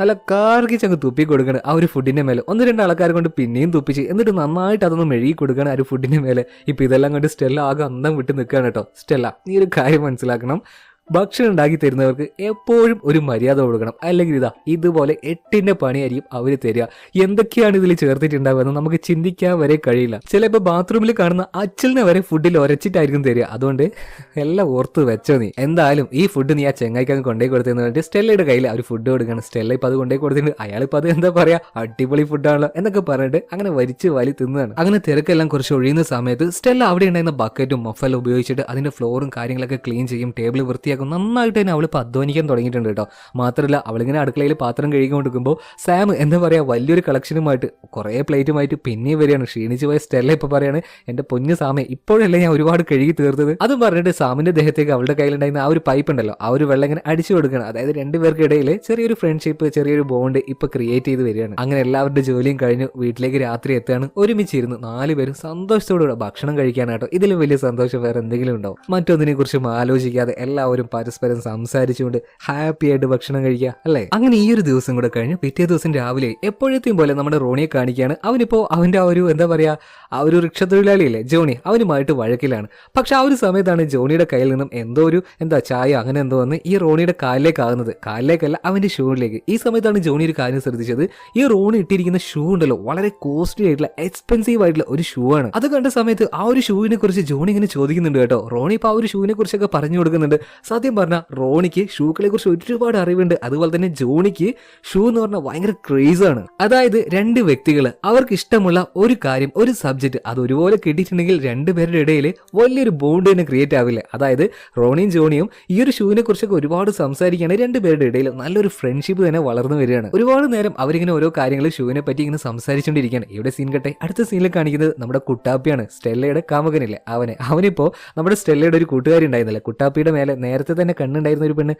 നല്ല കാർക്കിച്ച് അങ്ങ് തുപ്പി കൊടുക്കണം ആ ഒരു ഫുഡിന്റെ മേലെ. ഒന്ന് രണ്ട് ആൾക്കാരെ കൊണ്ട് പിന്നെയും തുപ്പിച്ച് എന്നിട്ട് നന്നായിട്ട് അതൊന്ന് മെഴുകി കൊടുക്കണം ആ ഒരു ഫുഡിന്റെ മേലെ. ഇപ്പൊ ഇതെല്ലാം കൊണ്ട് സ്റ്റെല്ല ആകെ അന്തം വിട്ട് നിൽക്കുകയാണ് കേട്ടോ. സ്റ്റെല്ല നീ ഒരു കാര്യം മനസ്സിലാക്കണം. ഭക്ഷണം ഉണ്ടാക്കി തരുന്നവർക്ക് എപ്പോഴും ഒരു മര്യാദ കൊടുക്കണം. അല്ലെങ്കിൽ ഇതാ ഇതുപോലെ എട്ടിന്റെ പണിയായിരിക്കും അവർ തരിക. എന്തൊക്കെയാണ് ഇതിൽ ചേർത്തിട്ടുണ്ടാവുക നമുക്ക് ചിന്തിക്കാൻ വരെ കഴിയില്ല. ചിലപ്പോൾ ബാത്റൂമിൽ കാണുന്ന അച്ഛലിനെ വരെ ഫുഡിൽ ഒരച്ചിട്ടായിരിക്കും തരിക. അതുകൊണ്ട് എല്ലാം ഓർത്ത് വെച്ചോ നീ. എന്തായാലും ഈ ഫുഡ് നീ ആ ചെങ്ങായിക്ക് കൊണ്ടേ കൊടുത്തതെന്ന് പറഞ്ഞിട്ട് സ്റ്റെല്ലയുടെ കയ്യിൽ അവർ ഫുഡ് കൊടുക്കണം സ്റ്റെല്ല ഇപ്പം അത് കൊണ്ടേ കൊടുത്തിട്ട് അയാളിപ്പോൾ അത് എന്താ പറയാ? അടിപൊളി ഫുഡാണല്ലോ എന്നൊക്കെ പറഞ്ഞിട്ട് അങ്ങനെ വലിച്ച് വലി തിന്നതാണ് അങ്ങനെ തിരക്കെല്ലാം കുറച്ച് ഒഴിയുന്ന സമയത്ത് സ്റ്റെല്ല അവിടെ ഉണ്ടായിരുന്ന ബക്കറ്റും മൊഫലും ഉപയോഗിച്ചിട്ട് അതിന്റെ ഫ്ലോറും കാര്യങ്ങളൊക്കെ ക്ലീൻ ചെയ്യും ടേബിൾ വൃത്തിയാക്കും. നന്നായിട്ട് തന്നെ അവൾ ഇപ്പൊ അധ്വാനിക്കാൻ തുടങ്ങിയിട്ടുണ്ട് കേട്ടോ. മാത്രമല്ല അവളിങ്ങനെ അടുക്കളയിൽ പാത്രം കഴുകിക്കൊണ്ടിരിക്കുമ്പോൾ സാം എന്താ പറയുക വലിയൊരു കളക്ഷനുമായിട്ട് കുറേ പ്ലേറ്റുമായിട്ട് പിന്നെയും വരികയാണ്. ക്ഷീണിച്ച് പോയ സ്റ്റെല്ല ഇപ്പോൾ പറയാണ് എന്റെ പൊന്നു സാമേ ഇപ്പോഴല്ലേ ഞാൻ ഒരുപാട് കഴുകി തീർത്തത്? അതും പറഞ്ഞിട്ട് സാമിന്റെ ദേഹത്തേക്ക് അവളുടെ കയ്യിലുണ്ടായിരുന്ന ആ ഒരു പൈപ്പ് ഉണ്ടല്ലോ ആ ഒരു വെള്ളം ഇങ്ങനെ അടിച്ചു കൊടുക്കണം അതായത് രണ്ടുപേർക്കിടയിൽ ചെറിയൊരു ഫ്രണ്ട്ഷിപ്പ് ചെറിയൊരു ബോണ്ട് ഇപ്പോൾ ക്രിയേറ്റ് ചെയ്ത് വരികയാണ്. അങ്ങനെ എല്ലാവരുടെ ജോലിയും കഴിഞ്ഞു വീട്ടിലേക്ക് രാത്രി എത്തുകയാണ്. ഒരുമിച്ചിരുന്ന് നാല് പേരും സന്തോഷത്തോടുകൂടെ ഭക്ഷണം കഴിക്കാനാട്ടോ. ഇതിലും വലിയ സന്തോഷം വേറെ എന്തെങ്കിലും ഉണ്ടോ? മറ്റൊന്നിനെ കുറിച്ചും ആലോചിക്കാതെ എല്ലാവരും പരസ്പരം സംസാരിച്ചുകൊണ്ട് ഹാപ്പി ആയിട്ട് ഭക്ഷണം കഴിക്കുക അല്ലേ? അങ്ങനെ ഈ ഒരു ദിവസം കൂടെ കഴിഞ്ഞ് പിറ്റേ ദിവസം രാവിലെ എപ്പോഴത്തെയും പോലെ നമ്മുടെ റോണിയെ കാണിക്കുകയാണ്. അവനിപ്പോ അവന്റെ ആ ഒരു എന്താ പറയാ ആ ഒരു റിക്ഷ തൊഴിലാളിയല്ലേ ജോണി. അവനുമായിട്ട് വഴക്കിലാണ്. പക്ഷെ ആ ഒരു സമയത്താണ് ജോണിയുടെ കയ്യിൽ നിന്നും എന്തോ ഒരു എന്താ ചായ അങ്ങനെ എന്തോ വന്ന് ഈ റോണിയുടെ കാലിലേക്ക് ആകുന്നത്. കാലിലേക്കല്ല അവന്റെ ഷൂവിലേക്ക്. ഈ സമയത്താണ് ജോണി ഒരു കാര്യം ശ്രദ്ധിച്ചത്. ഈ റോണി ഇട്ടിരിക്കുന്ന ഷൂ ഉണ്ടല്ലോ വളരെ കോസ്റ്റ്ലി ആയിട്ടുള്ള എക്സ്പെൻസീവ് ആയിട്ടുള്ള ഒരു ഷൂ ആണ്. അത് കണ്ട സമയത്ത് ആ ഒരു ഷൂവിനെ കുറിച്ച് ജോണി ഇങ്ങനെ ചോദിക്കുന്നുണ്ട് കേട്ടോ. റോണി ഇപ്പൊ ആ ഒരു ഷൂവിനെ കുറിച്ചൊക്കെ പറഞ്ഞു കൊടുക്കുന്നുണ്ട്. സത്യം പറഞ്ഞാൽ റോണിക്ക് ഷൂക്കളെ കുറിച്ച് ഒരുപാട് അറിവുണ്ട്. അതുപോലെ തന്നെ ജോണിക്ക് ഷൂ എന്ന് പറഞ്ഞാൽ ഭയങ്കര ക്രേസ് ആണ്. അതായത് രണ്ട് വ്യക്തികൾ അവർക്ക് ഇഷ്ടമുള്ള ഒരു കാര്യം ഒരു സബ്ജക്ട് അത് ഒരുപോലെ കിട്ടിയിട്ടുണ്ടെങ്കിൽ രണ്ടുപേരുടെ ഇടയിൽ വലിയൊരു ബോണ്ട് തന്നെ ക്രിയേറ്റ് ആവില്ല. അതായത് റോണിയും ജോണിയും ഈ ഒരു ഷൂവിനെ കുറിച്ചൊക്കെ ഒരുപാട് സംസാരിക്കുകയാണ് രണ്ടുപേരുടെ ഇടയിൽ നല്ലൊരു ഫ്രണ്ട്ഷിപ്പ് തന്നെ വളർന്നു വരികയാണ്. ഒരുപാട് നേരം അവരിങ്ങനെ ഓരോ കാര്യങ്ങൾ ഷൂവിനെ പറ്റി ഇങ്ങനെ സംസാരിച്ചുകൊണ്ടിരിക്കുകയാണ് ഇവിടെ സീൻ കട്ടെ? അടുത്ത സീനിൽ കാണിക്കുന്നത് നമ്മുടെ കുട്ടാപ്പിയാണ്. സ്റ്റെല്ലയുടെ കാമകനില്ലേ? അവനെ. അവനിപ്പോ നമ്മുടെ സ്റ്റെല്ലയുടെ ഒരു കൂട്ടുകാരി ഉണ്ടായിരുന്നില്ല? കുട്ടാപ്പിയുടെ മേലെ നേരത്തെ തന്നെ കണ്ണുണ്ടായിരുന്ന ഒരു പെണ്ണ്.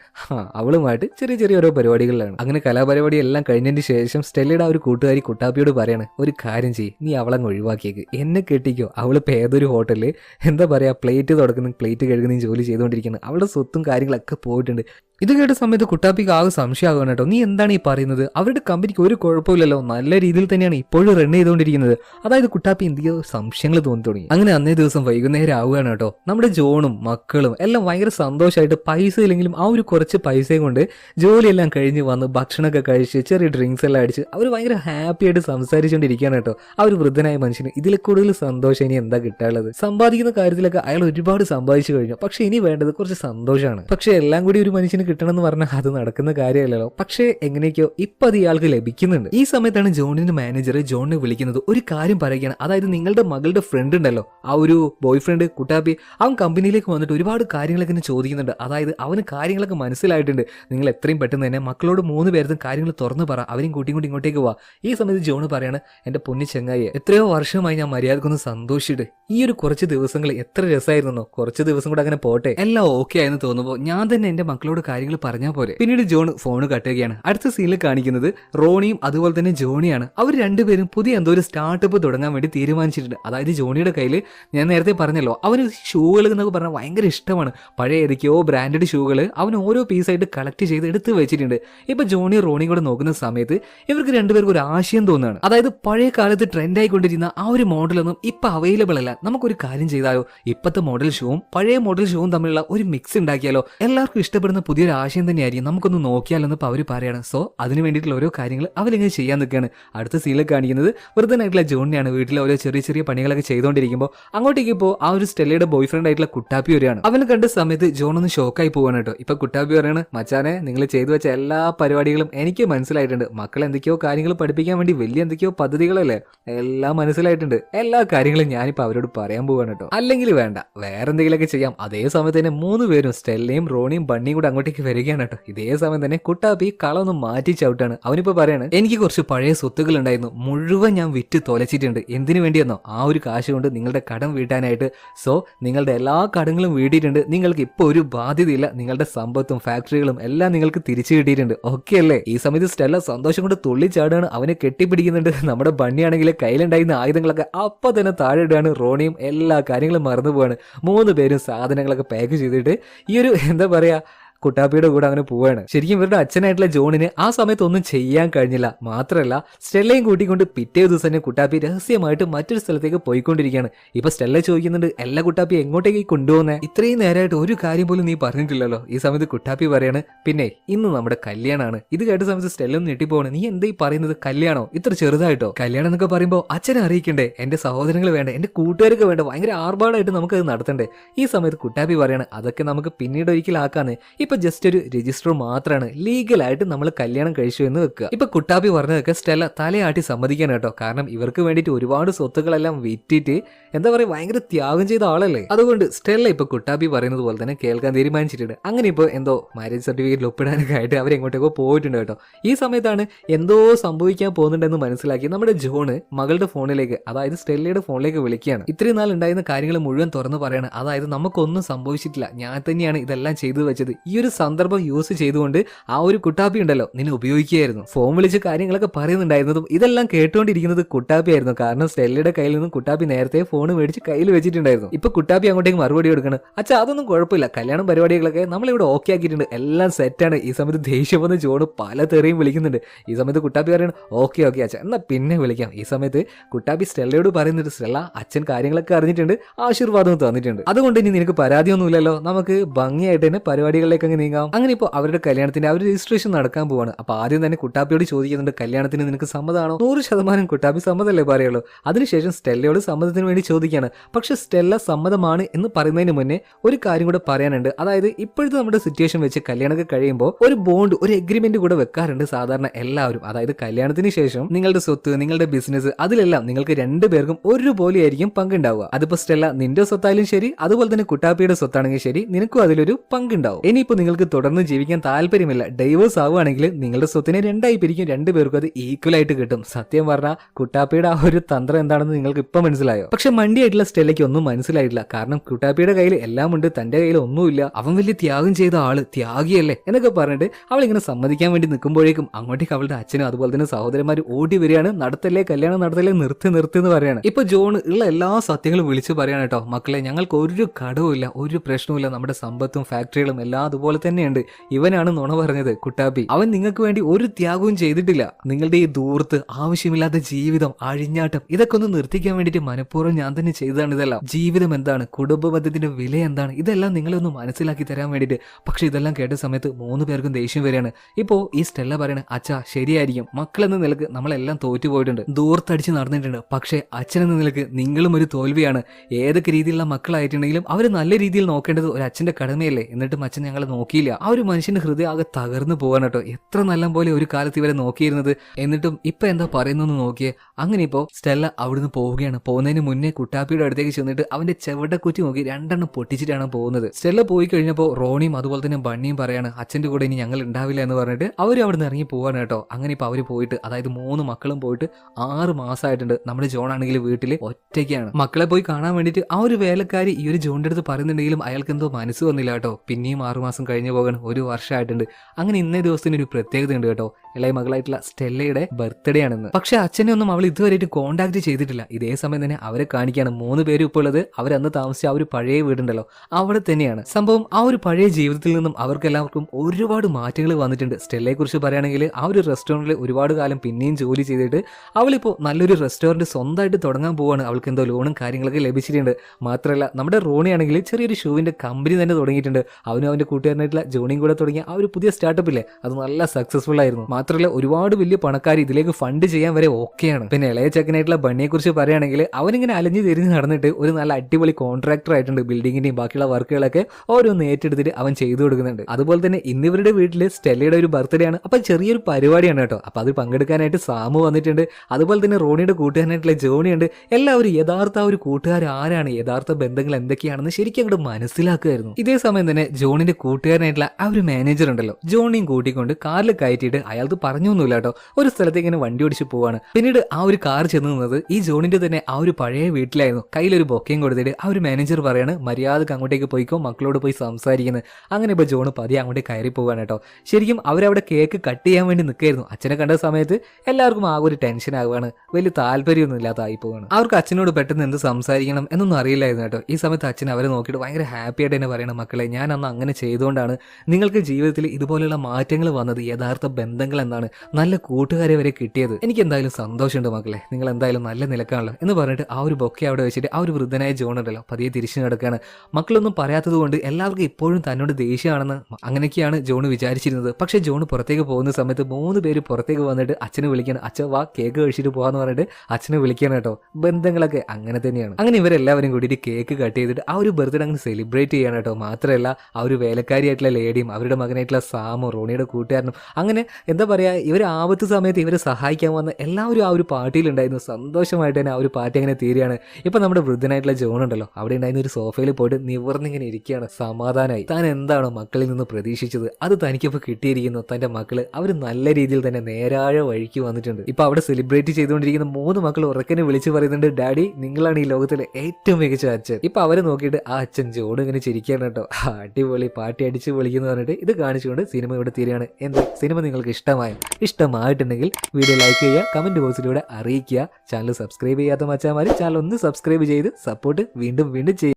അവളുമായിട്ട് ചെറിയ ചെറിയ ഓരോ പരിപാടികളിലാണ്. അങ്ങനെ കലാപരിപാടി എല്ലാം കഴിഞ്ഞതിന് ശേഷം സ്റ്റെല്ലയുടെ ആ ഒരു കൂട്ടുകാരി കുട്ടാപ്പിയോട് പറയാണ് ഒരു കാര്യം ചെയ്യ് നീ അവളങ്ങ് ഒഴിവാക്കിയേക്ക്. എന്നെ കെട്ടിക്കോ. അവളിപ്പോൾ ഏതൊരു ഹോട്ടലിൽ എന്താ പറയാ പ്ലേറ്റ് തുടക്കുന്ന പ്ലേറ്റ് കഴുകുന്ന ജോലി ചെയ്തുകൊണ്ടിരിക്കുന്നത് അവളുടെ സ്വത്തും കാര്യങ്ങളൊക്കെ പോയിട്ടുണ്ട്. ഇത് കേട്ട സമയത്ത് കുട്ടാപ്പിക്ക് ആകെ സംശയമാകണം കേട്ടോ. നീ എന്താണ് ഈ പറയുന്നത്? അവരുടെ കമ്പനിക്ക് ഒരു കുഴപ്പമില്ലല്ലോ. നല്ല രീതിയിൽ തന്നെയാണ് ഇപ്പോഴും റൺ ചെയ്തുകൊണ്ടിരിക്കുന്നത്. അതായത് കുട്ടാപ്പി എന്തൊക്കെയോ സംശയങ്ങൾ തോന്നി തുടങ്ങി അങ്ങനെ അന്നേ ദിവസം വൈകുന്നേരം ആവുകയാണ് കേട്ടോ. നമ്മുടെ ജോണും മക്കളും എല്ലാം ഭയങ്കര സന്തോഷമായിട്ട് പൈസ ഇല്ലെങ്കിലും ആ ഒരു കുറച്ച് പൈസയും കൊണ്ട് ജോലിയെല്ലാം കഴിഞ്ഞ് വന്ന് ഭക്ഷണമൊക്കെ കഴിച്ച് ചെറിയ ഡ്രിങ്ക്സ് എല്ലാം അടിച്ച് അവർ ഭയങ്കര ഹാപ്പി ആയിട്ട് സംസാരിച്ചുകൊണ്ടിരിക്കുകയാണ് കേട്ടോ. ആ ഒരു വൃദ്ധനായ മനുഷ്യന് ഇതിൽ കൂടുതൽ സന്തോഷം ഇനി എന്താ കിട്ടാനുള്ളത്? സമ്പാദിക്കുന്ന കാര്യത്തിലൊക്കെ അയാൾ ഒരുപാട് സമ്പാദിച്ചു കഴിഞ്ഞു. പക്ഷെ ഇനി വേണ്ടത് കുറച്ച് സന്തോഷമാണ്. പക്ഷെ എല്ലാം കൂടി ഒരു മനുഷ്യന് കിട്ടണം എന്ന് പറഞ്ഞാൽ അത് നടക്കുന്ന കാര്യമല്ലല്ലോ. പക്ഷേ എങ്ങനെയൊക്കെയോ ഇപ്പൊ അത് ഇയാൾക്ക് ലഭിക്കുന്നുണ്ട്. ഈ സമയത്താണ് ജോണിന്റെ മാനേജർ ജോണിനെ വിളിക്കുന്നത് ഒരു കാര്യം പറയുകയാണ്. അതായത് നിങ്ങളുടെ മകളുടെ ഫ്രണ്ട് ഉണ്ടല്ലോ. ആ ഒരു ബോയ് ഫ്രണ്ട് കുട്ടാപ്പി അവൻ കമ്പനിയിലേക്ക് വന്നിട്ട് ഒരുപാട് കാര്യങ്ങളൊക്കെ ഇങ്ങനെ ചോദിക്കുന്നുണ്ട്. അതായത് അവന് കാര്യങ്ങളൊക്കെ മനസ്സിലായിട്ടുണ്ട്. നിങ്ങൾ എത്രയും പെട്ടെന്ന് തന്നെ മക്കളോട് മൂന്ന് പേർക്കും കാര്യങ്ങൾ തുറന്നു പറ. അവരും കൂട്ടി കൂടി ഇങ്ങോട്ടേക്ക് പോവാ ഈ സമയത്ത് ജോണ് പറയാണ് എന്റെ പൊന്നി ചെങ്ങായി എത്രയോ വർഷമായി ഞാൻ മര്യാദക്കൊന്ന് സന്തോഷിച്ചിട്ട്. ഈ ഒരു കുറച്ച് ദിവസങ്ങൾ എത്ര രസമായിരുന്നോ. കുറച്ച് ദിവസം കൂടെ അങ്ങനെ പോട്ടെ. എല്ലാം ഓക്കെ ആയെന്ന് തോന്നുമ്പോൾ ഞാൻ തന്നെ എന്റെ മക്കളോട് കാര്യങ്ങൾ പറഞ്ഞാൽ പോരെ. പിന്നീട് ജോൺ ഫോൺ കട്ട് കട്ടുകയാണ് അടുത്ത സീനിൽ കാണിക്കുന്നത് റോണിയും അതുപോലെ തന്നെ ജോണിയാണ്. അവർ രണ്ടുപേരും പുതിയ എന്തോ ഒരു സ്റ്റാർട്ടപ്പ് തുടങ്ങാൻ വേണ്ടി തീരുമാനിച്ചിട്ടുണ്ട്. അതായത് ജോണിയുടെ കയ്യിൽ ഞാൻ നേരത്തെ പറഞ്ഞല്ലോ അവന് ഷൂകൾ എന്നൊക്കെ പറഞ്ഞാൽ ഭയങ്കര ഇഷ്ടമാണ്. പഴയ ഏതൊക്കെയോ ബ്രാൻഡഡ് ഷൂകൾ അവൻ ഓരോ പീസായിട്ട് കളക്ട് ചെയ്ത് എടുത്ത് വെച്ചിട്ടുണ്ട്. ഇപ്പൊ ജോണി റോണിയും കൂടെ നോക്കുന്ന സമയത്ത് ഇവർക്ക് രണ്ടുപേർക്കും ഒരു ആശയം തോന്നുകയാണ്. അതായത് പഴയ കാലത്ത് ട്രെൻഡ് ആയിക്കൊണ്ടിരുന്ന ആ ഒരു മോഡലൊന്നും ഇപ്പൊ അവൈലബിൾ അല്ല. നമുക്കൊരു കാര്യം ചെയ്താലോ? ഇപ്പോഴത്തെ മോഡൽ ഷൂവും പഴയ മോഡൽ ഷൂവും തമ്മിലുള്ള ഒരു മിക്സ് ഉണ്ടാക്കിയാലോ? എല്ലാവർക്കും ഇഷ്ടപ്പെടുന്ന പുതിയൊരു ആശയം തന്നെയായിരിക്കും. നമുക്കൊന്ന് നോക്കിയാലോ ഇപ്പൊ അവർ പറയാണ്. സോ അതിന് വേണ്ടിയിട്ടുള്ള ഓരോ കാര്യങ്ങൾ അവരിങ്ങനെ ചെയ്യാൻ നിൽക്കുകയാണ്. അടുത്ത സീനിൽ കാണിക്കുന്നത് വെറുതെ ആയിട്ടുള്ള ജോണിയാണ് വീട്ടിലെ ഓരോ ചെറിയ ചെറിയ പണികളൊക്കെ ചെയ്തുകൊണ്ടിരിക്കുമ്പോൾ അങ്ങോട്ടേക്ക് ഇപ്പോൾ ആ ഒരു സ്റ്റെല്ലയുടെ ബോയ് ഫ്രണ്ട് ആയിട്ടുള്ള കുട്ടാപ്പി വരികയാണ്. അവനെ കണ്ട സമയത്ത് ജോൺ ഒന്ന് ഷോക്കായി പോവാണ് കേട്ടോ. ഇപ്പൊ കുട്ടാപ്പി പറയാണ് മച്ചാനെ നിങ്ങൾ ചെയ്തു വെച്ച എല്ലാ പരിപാടികളും എനിക്ക് മനസ്സിലായിട്ടുണ്ട്. മക്കളെ എന്തൊക്കെയോ കാര്യങ്ങൾ പഠിപ്പിക്കാൻ വേണ്ടി വലിയ എന്തൊക്കെയോ പദ്ധതികളല്ലേ? എല്ലാം മനസ്സിലായിട്ടുണ്ട്. എല്ലാ കാര്യങ്ങളും ഞാനിപ്പോ അവരോട് പറയാൻ പോവാണ് കേട്ടോ. അല്ലെങ്കിൽ വേണ്ട വേറെ എന്തെങ്കിലുമൊക്കെ ചെയ്യാം. അതേ സമയത്ത് തന്നെ മൂന്ന് പേരും സ്റ്റെല്ലയും റോണിയും ബണ്ണിയും കൂടെ അങ്ങോട്ടേക്ക് വരികയാണ് കേട്ടോ. ഇതേ സമയം തന്നെ കുട്ടാപ്പി കളൊന്ന് മാറ്റി ചവിട്ടാണ്. അവനിപ്പോ പറയാണ് എനിക്ക് കുറച്ച് പഴയ സ്വത്തുകൾ ഉണ്ടായിരുന്നു. മുഴുവൻ ഞാൻ വിറ്റ് തൊലച്ചിട്ടുണ്ട്. എന്തിനു വേണ്ടിയെന്നോ? ആ ഒരു കാശ് കൊണ്ട് നിങ്ങളുടെ കടം വീട്ടാനായിട്ട്. സോ നിങ്ങളുടെ എല്ലാ കടങ്ങളും വീട്ടിയിട്ടുണ്ട്. നിങ്ങൾക്ക് ഇപ്പോൾ ഒരു ബാധ്യതയില്ല. നിങ്ങളുടെ സമ്പത്തും ഫാക്ടറികളും എല്ലാം നിങ്ങൾക്ക് തിരിച്ചു കിട്ടിയിട്ടുണ്ട്. ഓക്കെ അല്ലേ? ഈ സമയത്ത് സ്റ്റെല്ല സന്തോഷം കൊണ്ട് തുള്ളിച്ചാടാണ്. അവനെ കെട്ടിപ്പിടിക്കുന്നുണ്ട്. നമ്മുടെ ബണ്ണിയാണെങ്കിൽ കയ്യിലുണ്ടായിരുന്ന ആയുധങ്ങളൊക്കെ അപ്പൊ തന്നെ താഴെ ഇടുകയാണ് റോണിയും എല്ലാ കാര്യങ്ങളും മറന്നു പോവാണ് മൂന്ന് പേരും സാധനങ്ങളൊക്കെ പാക്ക് ചെയ്തിട്ട് ഈ ഒരു എന്താ പറയാ കുട്ടാപ്പിയുടെ കൂടെ അങ്ങനെ പോവാണ്. ശരിക്കും ഇവരുടെ അച്ഛനായിട്ടുള്ള ജോണിന് ആ സമയത്ത് ഒന്നും ചെയ്യാൻ കഴിഞ്ഞില്ല. മാത്രമല്ല സ്റ്റെല്ലയും കൂട്ടിക്കൊണ്ട് പിറ്റേ ദിവസം തന്നെ കുട്ടാപ്പി രഹസ്യമായിട്ട് മറ്റൊരു സ്ഥലത്തേക്ക് പോയിക്കൊണ്ടിരിക്കുകയാണ്. ഇപ്പൊ സ്റ്റെല്ല ചോദിക്കുന്നുണ്ട് എല്ലാ കുട്ടാപ്പി എങ്ങോട്ടേക്ക് കൊണ്ടുപോകുന്നേ? ഇത്രയും നേരമായിട്ട് ഒരു കാര്യം പോലും നീ പറഞ്ഞിട്ടില്ലല്ലോ. ഈ സമയത്ത് കുട്ടാപ്പി പറയാണ് പിന്നെ ഇന്ന് നമ്മുടെ കല്യാണമാണ് ഇത് കേട്ട സമയത്ത് സ്റ്റെല്ല ഒന്ന് ഞെട്ടിപ്പോവാണ്. നീ എന്താ ഈ പറയുന്നത്? കല്യാണോ? ഇത്ര ചെറുതായിട്ടോ? കല്യാണം എന്നൊക്കെ പറയുമ്പോൾ അച്ഛനെ അറിയിക്കണ്ടേ? എന്റെ സഹോദരങ്ങൾ വേണ്ട? എന്റെ കൂട്ടുകാർക്ക് വേണ്ട? ഭയങ്കര ആർഭാടായിട്ട് നമുക്ക് അത് നടത്തണ്ടേ? ഈ സമയത്ത് കുട്ടാപ്പി പറയാണ് അതൊക്കെ നമുക്ക് പിന്നീട് ഒരിക്കലാക്കാന്ന് ഇപ്പൊ ജസ്റ്റ് ഒരു രജിസ്റ്റർ മാത്രമാണ് ലീഗലായിട്ട് നമ്മൾ കല്യാണം കഴിച്ചു എന്ന് വെക്കുക. ഇപ്പൊ കുട്ടാപ്പി പറഞ്ഞതൊക്കെ സ്റ്റെല്ല തലയാട്ടി സമ്മതിക്കാൻ കേട്ടോ. കാരണം ഇവർക്ക് വേണ്ടിട്ട് ഒരുപാട് സ്വത്തുക്കളെല്ലാം വിറ്റിട്ട് എന്താ പറയുക ഭയങ്കര ത്യാഗം ചെയ്ത ആളല്ലേ? അതുകൊണ്ട് സ്റ്റെല്ല ഇപ്പൊ കുട്ടാപ്പി പറയുന്നത് പോലെ തന്നെ കേൾക്കാൻ തീരുമാനിച്ചിട്ടുണ്ട്. അങ്ങനെ ഇപ്പോൾ എന്തോ മാരേജ് സർട്ടിഫിക്കറ്റ് ഒപ്പിടാനൊക്കെ ആയിട്ട് അവരെങ്ങോട്ടേക്കോ പോയിട്ടുണ്ട് കേട്ടോ. ഈ സമയത്താണ് എന്തോ സംഭവിക്കാൻ പോകുന്നുണ്ടെന്ന് മനസ്സിലാക്കി നമ്മുടെ ജോണ് മകളുടെ ഫോണിലേക്ക് അതായത് സ്റ്റെല്ലയുടെ ഫോണിലേക്ക് വിളിക്കുകയാണ്. ഇത്രയും നാൾ ഉണ്ടായിരുന്ന കാര്യങ്ങൾ മുഴുവൻ തുറന്നു പറയാണ്. അതായത് നമുക്കൊന്നും സംഭവിച്ചിട്ടില്ല. ഞാൻ തന്നെയാണ് ഇതെല്ലാം ചെയ്തു വെച്ചത്. ഈ ഒരു സന്ദർഭം യൂസ് ചെയ്തുകൊണ്ട് ആ ഒരു കുട്ടാപ്പി ഉണ്ടല്ലോ നിന്നെ ഉപയോഗിക്കുകയായിരുന്നു. ഫോൺ വിളിച്ച് കാര്യങ്ങളൊക്കെ പറയുന്നുണ്ടായിരുന്നതും ഇതെല്ലാം കേട്ടുകൊണ്ടിരിക്കുന്നത് കുട്ടാപ്പിയായിരുന്നു. കാരണം സ്റ്റെല്ലയുടെ കയ്യിൽ നിന്നും കുട്ടാപ്പി നേരത്തെ ഫോൺ മേടിച്ച് കയ്യിൽ വെച്ചിട്ടുണ്ടായിരുന്നു. ഇപ്പൊ കുട്ടാപ്പി അങ്ങോട്ടേക്ക് മറുപടി കൊടുക്കണം. അച്ഛാ അതൊന്നും കുഴപ്പമില്ല. കല്യാണം പരിപാടികളൊക്കെ നമ്മൾ ഇവിടെ ഓക്കെ ആക്കിയിട്ടുണ്ട്. എല്ലാം സെറ്റാണ് ഈ സമയത്ത് ദേഷ്യം വന്ന് ജോണ് പല തെറിയും വിളിക്കുന്നുണ്ട്. ഈ സമയത്ത് കുട്ടാപ്പി പറയണം ഓക്കെ ഓക്കെ അച്ഛൻ എന്നാ പിന്നെ വിളിക്കാം. ഈ സമയത്ത് കുട്ടാപ്പി സ്റ്റെല്ലയോട് പറയുന്നുണ്ട് സ്റ്റെല്ല അച്ഛൻ കാര്യങ്ങളൊക്കെ അറിഞ്ഞിട്ടുണ്ട് ആശീർവാദവും തന്നിട്ടുണ്ട്. അതുകൊണ്ട് ഇനി നിനക്ക് പരാതിയൊന്നുമില്ലല്ലോ. നമുക്ക് ഭംഗിയായിട്ട് തന്നെ പരിപാടികളിലേക്ക് അങ്ങ് നീങ്ങാം അങ്ങനെ ഇപ്പോൾ അവരുടെ കല്യാണത്തിന്റെ അവർ രജിസ്ട്രേഷൻ നടക്കാൻ പോവാണ്. അപ്പൊ ആദ്യം തന്നെ കുട്ടാപ്പിയോട് ചോദിക്കുന്നുണ്ട് കല്യാണത്തിന് നിനക്ക് സമ്മതമാണോ നൂറ് ശതമാനം കുട്ടാപ്പി സമ്മതമല്ലേ പറയുള്ളൂ. അതിനുശേഷം സ്റ്റെല്ലയോട് സമ്മതത്തിന് വേണ്ടി ചോദിക്കുകയാണ് പക്ഷെ സ്റ്റെല്ല സമ്മതമാണ് എന്ന് പറയുന്നതിന് മുന്നേ ഒരു കാര്യം കൂടെ പറയാനുണ്ട്. അതായത് ഇപ്പോഴത്തെ നമ്മുടെ സിറ്റുവേഷൻ വെച്ച് കല്യാണമൊക്കെ കഴിയുമ്പോൾ ഒരു ബോണ്ട് ഒരു എഗ്രിമെന്റ് കൂടെ വെക്കാറുണ്ട് സാധാരണ എല്ലാവരും. അതായത് കല്യാണത്തിന് ശേഷം നിങ്ങളുടെ സ്വത്ത് നിങ്ങളുടെ ബിസിനസ് അതിലെല്ലാം നിങ്ങൾക്ക് രണ്ടുപേർക്കും ഒരുപോലെ ആയിരിക്കും പങ്കുണ്ടാവുക. അതിപ്പോ സ്റ്റെല്ല നിന്റെ സ്വത്തായാലും ശരി അതുപോലെ തന്നെ കുട്ടാപ്പിയുടെ സ്വത്താണെങ്കിൽ ശരി നിനക്കും അതിലൊരു പങ്കുണ്ടാവും. ഇനിയിപ്പോ നിങ്ങൾക്ക് തുടർന്ന് ജീവിക്കാൻ താല്പര്യമില്ല ഡൈവേഴ്സ് ആവുകയാണെങ്കിൽ നിങ്ങളുടെ സ്വത്തിനെ രണ്ടായി പിരിക്കും രണ്ടുപേർക്കും അത് ഈക്വൽ ആയിട്ട് കിട്ടും. സത്യം പറഞ്ഞാൽ കുട്ടാപ്പിയുടെ ആ ഒരു തന്ത്രം എന്താണെന്ന് നിങ്ങൾക്ക് ഇപ്പൊ മനസ്സിലായോ? പക്ഷെ മണ്ടിയായിട്ടുള്ള സ്റ്റെല്ലയ്ക്ക് ഒന്നും മനസ്സിലായിട്ടില്ല. കാരണം കുട്ടാപ്പിയുടെ കയ്യിൽ എല്ലാം ഉണ്ട് തന്റെ കയ്യിൽ ഒന്നുമില്ല. അവൻ വലിയ ത്യാഗം ചെയ്ത ആൾ ത്യാഗിയല്ലേ? എന്നൊക്കെ പറഞ്ഞിട്ട് അവൾ ഇങ്ങനെ സമ്മതിക്കാൻ വേണ്ടി നിൽക്കുമ്പോഴേക്കും അങ്ങോട്ടേക്ക് അവളുടെ അച്ഛനും അതുപോലെ തന്നെ സഹോദരന്മാർ ഓടി വരികയാണ്. നടത്തല്ലേ കല്യാണം നടത്തല്ലേ നിർത്തി നിർത്തി എന്ന് പറയാണ് ഇപ്പൊ ജോൺ ഉള്ള എല്ലാ സത്യങ്ങളും വിളിച്ചു പറയാണ് കേട്ടോ. മക്കളെ ഞങ്ങൾക്ക് ഒരു കടവുമില്ല ഒരു പ്രശ്നവുമില്ല. നമ്മുടെ സമ്പത്തും ഫാക്ടറികളും എല്ലാം അതുപോലെ പോലെ തന്നെയുണ്ട്. ഇവനാണ് നുണ പറഞ്ഞത് കുട്ടാപ്പി. അവൻ നിങ്ങൾക്ക് വേണ്ടി ഒരു ത്യാഗവും ചെയ്തിട്ടില്ല. നിങ്ങളുടെ ഈ ദൂർത്ത് ആവശ്യമില്ലാത്ത ജീവിതം അഴിഞ്ഞാട്ടം ഇതൊക്കെ ഒന്ന് നിർത്തിക്കാൻ വേണ്ടിയിട്ട് മനഃപൂർവം ഞാൻ തന്നെ ചെയ്തതാണ് ഇതെല്ലാം. ജീവിതം എന്താണ്? കുടുംബ ബന്ധത്തിന്റെ വില എന്താണ്? ഇതെല്ലാം നിങ്ങളെ ഒന്ന് മനസ്സിലാക്കി തരാൻ വേണ്ടിയിട്ട്. പക്ഷെ ഇതെല്ലാം കേട്ട സമയത്ത് മൂന്ന് പേർക്കും ദേഷ്യം വരികയാണ്. ഇപ്പോ ഈ സ്റ്റെല്ല പറയണ അച്ഛാ ശരിയായിരിക്കും. മക്കളെന്ന നിലയ്ക്ക് നമ്മളെല്ലാം തോറ്റുപോയിട്ടുണ്ട് ദൂർത്തടിച്ച് നടന്നിട്ടുണ്ട്. പക്ഷേ അച്ഛനെന്ന നിലയ്ക്ക് നിങ്ങളും ഒരു തോൽവിയാണ്. ഏതൊക്കെ രീതിയിലുള്ള മക്കളായിട്ടുണ്ടെങ്കിലും അവർ നല്ല രീതിയിൽ നോക്കേണ്ടത് ഒരു അച്ഛന്റെ കടമയല്ലേ? എന്നിട്ടും അച്ഛൻ ഞങ്ങളെ നോക്കിയില്ല. ആ ഒരു മനുഷ്യന്റെ ഹൃദയം ആകെ തകർന്നു പോകാൻ കേട്ടോ. എത്ര നല്ല പോലെ ഒരു കാലത്ത് ഇവരെ നോക്കിയിരുന്നത്. എന്നിട്ടും ഇപ്പൊ എന്താ പറയുന്നു നോക്കിയേ അങ്ങനെ ഇപ്പോ സ്റ്റെല്ല അവിടുന്ന് പോവുകയാണ്. പോകുന്നതിന് മുന്നേ കുട്ടാപ്പിയുടെ അടുത്തേക്ക് ചെന്നിട്ട് അവന്റെ ചെവട കുറ്റി നോക്കി രണ്ടെണ്ണം പൊട്ടിച്ചിട്ടാണ് പോകുന്നത്. സ്റ്റെല്ല പോയി കഴിഞ്ഞപ്പോൾ റോണിയും അതുപോലെ തന്നെ ബണ്ണിയും പറയാണ് അച്ഛന്റെ കൂടെ ഇനി ഞങ്ങൾ ഉണ്ടാവില്ല എന്ന് പറഞ്ഞിട്ട് അവർ അവിടുന്ന് ഇറങ്ങി പോവാണ് കേട്ടോ. അങ്ങനെ ഇപ്പൊ അവർ പോയിട്ട് അതായത് മൂന്ന് മക്കളും പോയിട്ട് ആറ് മാസമായിട്ടുണ്ട് നമ്മുടെ ജോൺ ആണെങ്കിൽ വീട്ടിൽ ഒറ്റയ്ക്കാണ്. മക്കളെ പോയി കാണാൻ വേണ്ടിട്ട് ആ ഒരു വേലക്കാരി ഈ ഒരു ജോണിന്റെ അടുത്ത് പറയുന്നുണ്ടെങ്കിലും അയാൾക്ക് എന്തോ മനസ്സ് വന്നില്ല കേട്ടോ. പിന്നെയും ആറുമാസം കഴിഞ്ഞു പോകാൻ ഒരു വർഷമായിട്ടുണ്ട്. അങ്ങനെ ഇന്നേ ദിവസത്തിന് ഒരു പ്രത്യേകത ഉണ്ട് കേട്ടോ. ഇളയ മകളായിട്ടുള്ള സ്റ്റെല്ലയുടെ ബർത്ത്ഡേ ആണെന്ന്. പക്ഷെ അച്ഛനെ ഒന്നും അവൾ ഇതുവരെയായിട്ട് കോണ്ടാക്ട് ചെയ്തിട്ടില്ല. ഇതേ സമയം തന്നെ അവരെ കാണിക്കാണ്. മൂന്ന് പേരും ഇപ്പോൾ ഉള്ളത്. അവരന്ന് താമസിച്ച ആ ഒരു പഴയ വീടുണ്ടല്ലോ. അവിടെ തന്നെയാണ്. സംഭവം ആ ഒരു പഴയ ജീവിതത്തിൽ നിന്നും അവർക്ക് എല്ലാവർക്കും ഒരുപാട് മാറ്റങ്ങൾ വന്നിട്ടുണ്ട്. സ്റ്റെല്ലയെ കുറിച്ച് പറയുകയാണെങ്കിൽ ആ ഒരു റെസ്റ്റോറന്റിൽ ഒരുപാട് കാലം പിന്നെയും ജോലി ചെയ്തിട്ട് അവളിപ്പോൾ നല്ലൊരു റെസ്റ്റോറന്റ് സ്വന്തമായിട്ട് തുടങ്ങാൻ പോവാണ്. അവൾക്ക് എന്തോ ലോണും കാര്യങ്ങളൊക്കെ ലഭിച്ചിട്ടുണ്ട്. മാത്രമല്ല നമ്മുടെ റോണി ആണെങ്കിൽ ചെറിയൊരു ഷൂവിന്റെ കമ്പനി തന്നെ തുടങ്ങിയിട്ടുണ്ട്. അവനും അവന്റെ കൂട്ടുകാരനായിട്ടുള്ള ജോണിയും കൂടെ തുടങ്ങിയ ആ ഒരു പുതിയ സ്റ്റാർട്ടപ്പില്ലേ അത് നല്ല സക്സസ്ഫുൾ ആയിരുന്നു. മാത്രമല്ല ഒരുപാട് വലിയ പണക്കാർ ഇതിലേക്ക് ഫണ്ട് ചെയ്യാൻ വരെ ഓക്കെയാണ് പിന്നെ ഇളയ ചെക്കനായിട്ടുള്ള ബണ്ണിയെ കുറിച്ച് പറയുകയാണെങ്കിൽ അവനിങ്ങനെ അലഞ്ഞു തിരിഞ്ഞ് നടന്നിട്ട് ഒരു നല്ല അടിപൊളി കോൺട്രാക്ടർ ആയിട്ടുണ്ട് ബിൽഡിങ്ങിന്റെയും ബാക്കിയുള്ള വർക്കുകളൊക്കെ ഓരോന്ന് ഏറ്റെടുത്തിട്ട് അവൻ ചെയ്തു കൊടുക്കുന്നുണ്ട്. അതുപോലെ തന്നെ ഇന്നിവരുടെ വീട്ടിൽ സ്റ്റെല്ലയുടെ ഒരു ബർത്ത്ഡേ ആണ്. അപ്പൊ ചെറിയൊരു പരിപാടിയാണ് കേട്ടോ. അപ്പൊ അത് പങ്കെടുക്കാനായിട്ട് സാമു വന്നിട്ടുണ്ട്. അതുപോലെ തന്നെ റോണിയുടെ കൂട്ടുകാരനായിട്ടുള്ള ഉണ്ട്. എല്ലാവരും യഥാർത്ഥ ഒരു കൂട്ടുകാർ ആരാണ്? യഥാർത്ഥ ബന്ധങ്ങൾ എന്തൊക്കെയാണെന്ന് ശരിക്കും അങ്ങോട്ട് മനസ്സിലാക്കുമായിരുന്നു. ഇതേ സമയം തന്നെ ജോണിന്റെ കൂട്ടുകാരനായിട്ടുള്ള ആ ഒരു മാനേജർ ഉണ്ടല്ലോ. ജോണിയും കൂട്ടിക്കൊണ്ട് കാറിൽ കയറ്റിയിട്ട് അയാൾക്ക് പറഞ്ഞൊന്നുമില്ല കേട്ടോ. ഒരു സ്ഥലത്തേക്ക് ഇങ്ങനെ വണ്ടി ഓടിച്ച് പോവാണ്. പിന്നീട് ആ ഒരു കാർ ചെന്ന് നിന്നത് ഈ ജോണിന്റെ തന്നെ ആ ഒരു പഴയ വീട്ടിലായിരുന്നു. കയ്യിലൊരു ബൊക്കയും കൊടുത്തിട്ട് ആ ഒരു മാനേജർ പറയാണ് മര്യാദയ്ക്ക് അങ്ങോട്ടേക്ക് പോയിക്കോ മക്കളോട് പോയി സംസാരിക്കുന്നത് അങ്ങനെ ഇപ്പോൾ ജോണ് പതി അങ്ങോട്ടേക്ക് കയറി പോവാണ് കേട്ടോ. ശരിക്കും അവരവിടെ കേക്ക് കട്ട് ചെയ്യാൻ വേണ്ടി നിൽക്കായിരുന്നു അച്ഛനെ കണ്ട സമയത്ത് എല്ലാവർക്കും ആ ഒരു ടെൻഷൻ ആവുകയാണ്. വലിയ താല്പര്യമൊന്നും ഇല്ലാതായി പോവാണ്. അവർക്ക് അച്ഛനോട് പെട്ടെന്ന് എന്ത് സംസാരിക്കണം എന്നൊന്നും അറിയില്ലായിരുന്നു കേട്ടോ. ഈ സമയത്ത് അച്ഛൻ അവരെ നോക്കിയിട്ട് ഭയങ്കര ഹാപ്പി ആയിട്ട് തന്നെ പറയണം മക്കളെ ഞാൻ അന്ന് അങ്ങനെ ചെയ്തുകൊണ്ടാണ് നിങ്ങൾക്ക് ജീവിതത്തിൽ ഇതുപോലെയുള്ള മാറ്റങ്ങൾ വന്നത് യഥാർത്ഥ ബന്ധങ്ങൾ എന്നാണ് നല്ല കൂട്ടുകാരെ വരെ കിട്ടിയത്. എനിക്ക് എന്തായാലും സന്തോഷമുണ്ട് മക്കളെ. നിങ്ങൾ എന്തായാലും നല്ല നിലക്കാണല്ലോ എന്ന് പറഞ്ഞിട്ട് ആ ഒരു ബൊക്കെ അവിടെ വെച്ചിട്ട് ആ ഒരു വൃദ്ധനായ ജോൺ ഉണ്ടല്ലോ പതിയെ തിരിച്ചു നടക്കുകയാണ് മക്കളൊന്നും പറയാത്തത് കൊണ്ട് എല്ലാവർക്കും ഇപ്പോഴും തന്നോട് ദേഷ്യമാണെന്ന് അങ്ങനെയൊക്കെയാണ് ജോൺ വിചാരിച്ചിരുന്നത്. പക്ഷേ ജോൺ പുറത്തേക്ക് പോകുന്ന സമയത്ത് മൂന്ന് പേര് പുറത്തേക്ക് വന്നിട്ട് അച്ഛനെ വിളിക്കണം അച്ഛൻ വാ കേക്ക് കഴിച്ചിട്ട് പോകാന്ന് പറഞ്ഞിട്ട് അച്ഛനെ വിളിക്കണം കേട്ടോ. ബന്ധങ്ങളൊക്കെ അങ്ങനെ തന്നെയാണ്. അങ്ങനെ ഇവരെല്ലാവരും കൂടിയിട്ട് കേക്ക് കട്ട് ചെയ്തിട്ട് ആ ഒരു ബർത്ത്ഡേ അങ്ങ് സെലിബ്രേറ്റ് ചെയ്യണം കേട്ടോ. മാത്രമല്ല ആ ഒരു വേലക്കാരിയായിട്ടുള്ള ലേഡിയും അവരുടെ മകനായിട്ടുള്ള സാമും റോണിയുടെ കൂട്ടുകാരനും. അങ്ങനെ എന്താ പറയുക ഇവർ ആപത്ത് സമയത്ത് ഇവരെ സഹായിക്കാൻ വന്ന എല്ലാവരും ആ ഒരു പാർട്ടിയിലുണ്ടായിരുന്നു. സന്തോഷമായിട്ട് തന്നെ ആ ഒരു പാർട്ടി അങ്ങനെ തീരുകയാണ്. ഇപ്പം നമ്മുടെ വൃദ്ധനായിട്ടുള്ള ജോൺ ഉണ്ടല്ലോ അവിടെ ഉണ്ടായിരുന്ന ഒരു സോഫയിൽ പോയിട്ട് നിവർന്നിങ്ങനെ ഇരിക്കുകയാണ് സമാധാനമായി താൻ എന്താണോ മക്കളിൽ നിന്ന് പ്രതീക്ഷിച്ചത് അത് തനിക്കിപ്പോൾ കിട്ടിയിരിക്കുന്നു. തന്റെ മക്കൾ അവർ നല്ല രീതിയിൽ തന്നെ നേരായ വഴിക്ക് വന്നിട്ടുണ്ട്. ഇപ്പം അവിടെ സെലിബ്രേറ്റ് ചെയ്തുകൊണ്ടിരിക്കുന്ന മൂന്ന് മക്കൾ ഉറക്കനെ വിളിച്ചു പറയുന്നുണ്ട് ഡാഡി നിങ്ങളാണ് ഈ ലോകത്തിലെ ഏറ്റവും മികച്ച അച്ഛൻ. ഇപ്പം അവരെ നോക്കിയിട്ട് ആ അച്ഛൻ ജോൺ ഇങ്ങനെ ചിരിക്കുകയാണ് കേട്ടോ. അടിപൊളി പാട്ടി അടിച്ച് വിളിക്കുന്നു പറഞ്ഞിട്ട് ഇത് കാണിച്ചുകൊണ്ട് സിനിമ ഇവിടെ തീരുകയാണ്. എന്ത്? സിനിമ നിങ്ങൾക്ക് ഇഷ്ടമായോ? ഇഷ്ടമായിട്ടുണ്ടെങ്കിൽ വീഡിയോ ലൈക്ക് ചെയ്യുക കമന്റ് ബോക്സിലൂടെ അറിയിക്കുക. ചാനൽ സബ്സ്ക്രൈബ് ചെയ്യാത്ത മച്ചാമാർ ചാനൽ ഒന്ന് സബ്സ്ക്രൈബ് ചെയ്ത് സപ്പോർട്ട് വീണ്ടും വീണ്ടും ചെയ്യുക.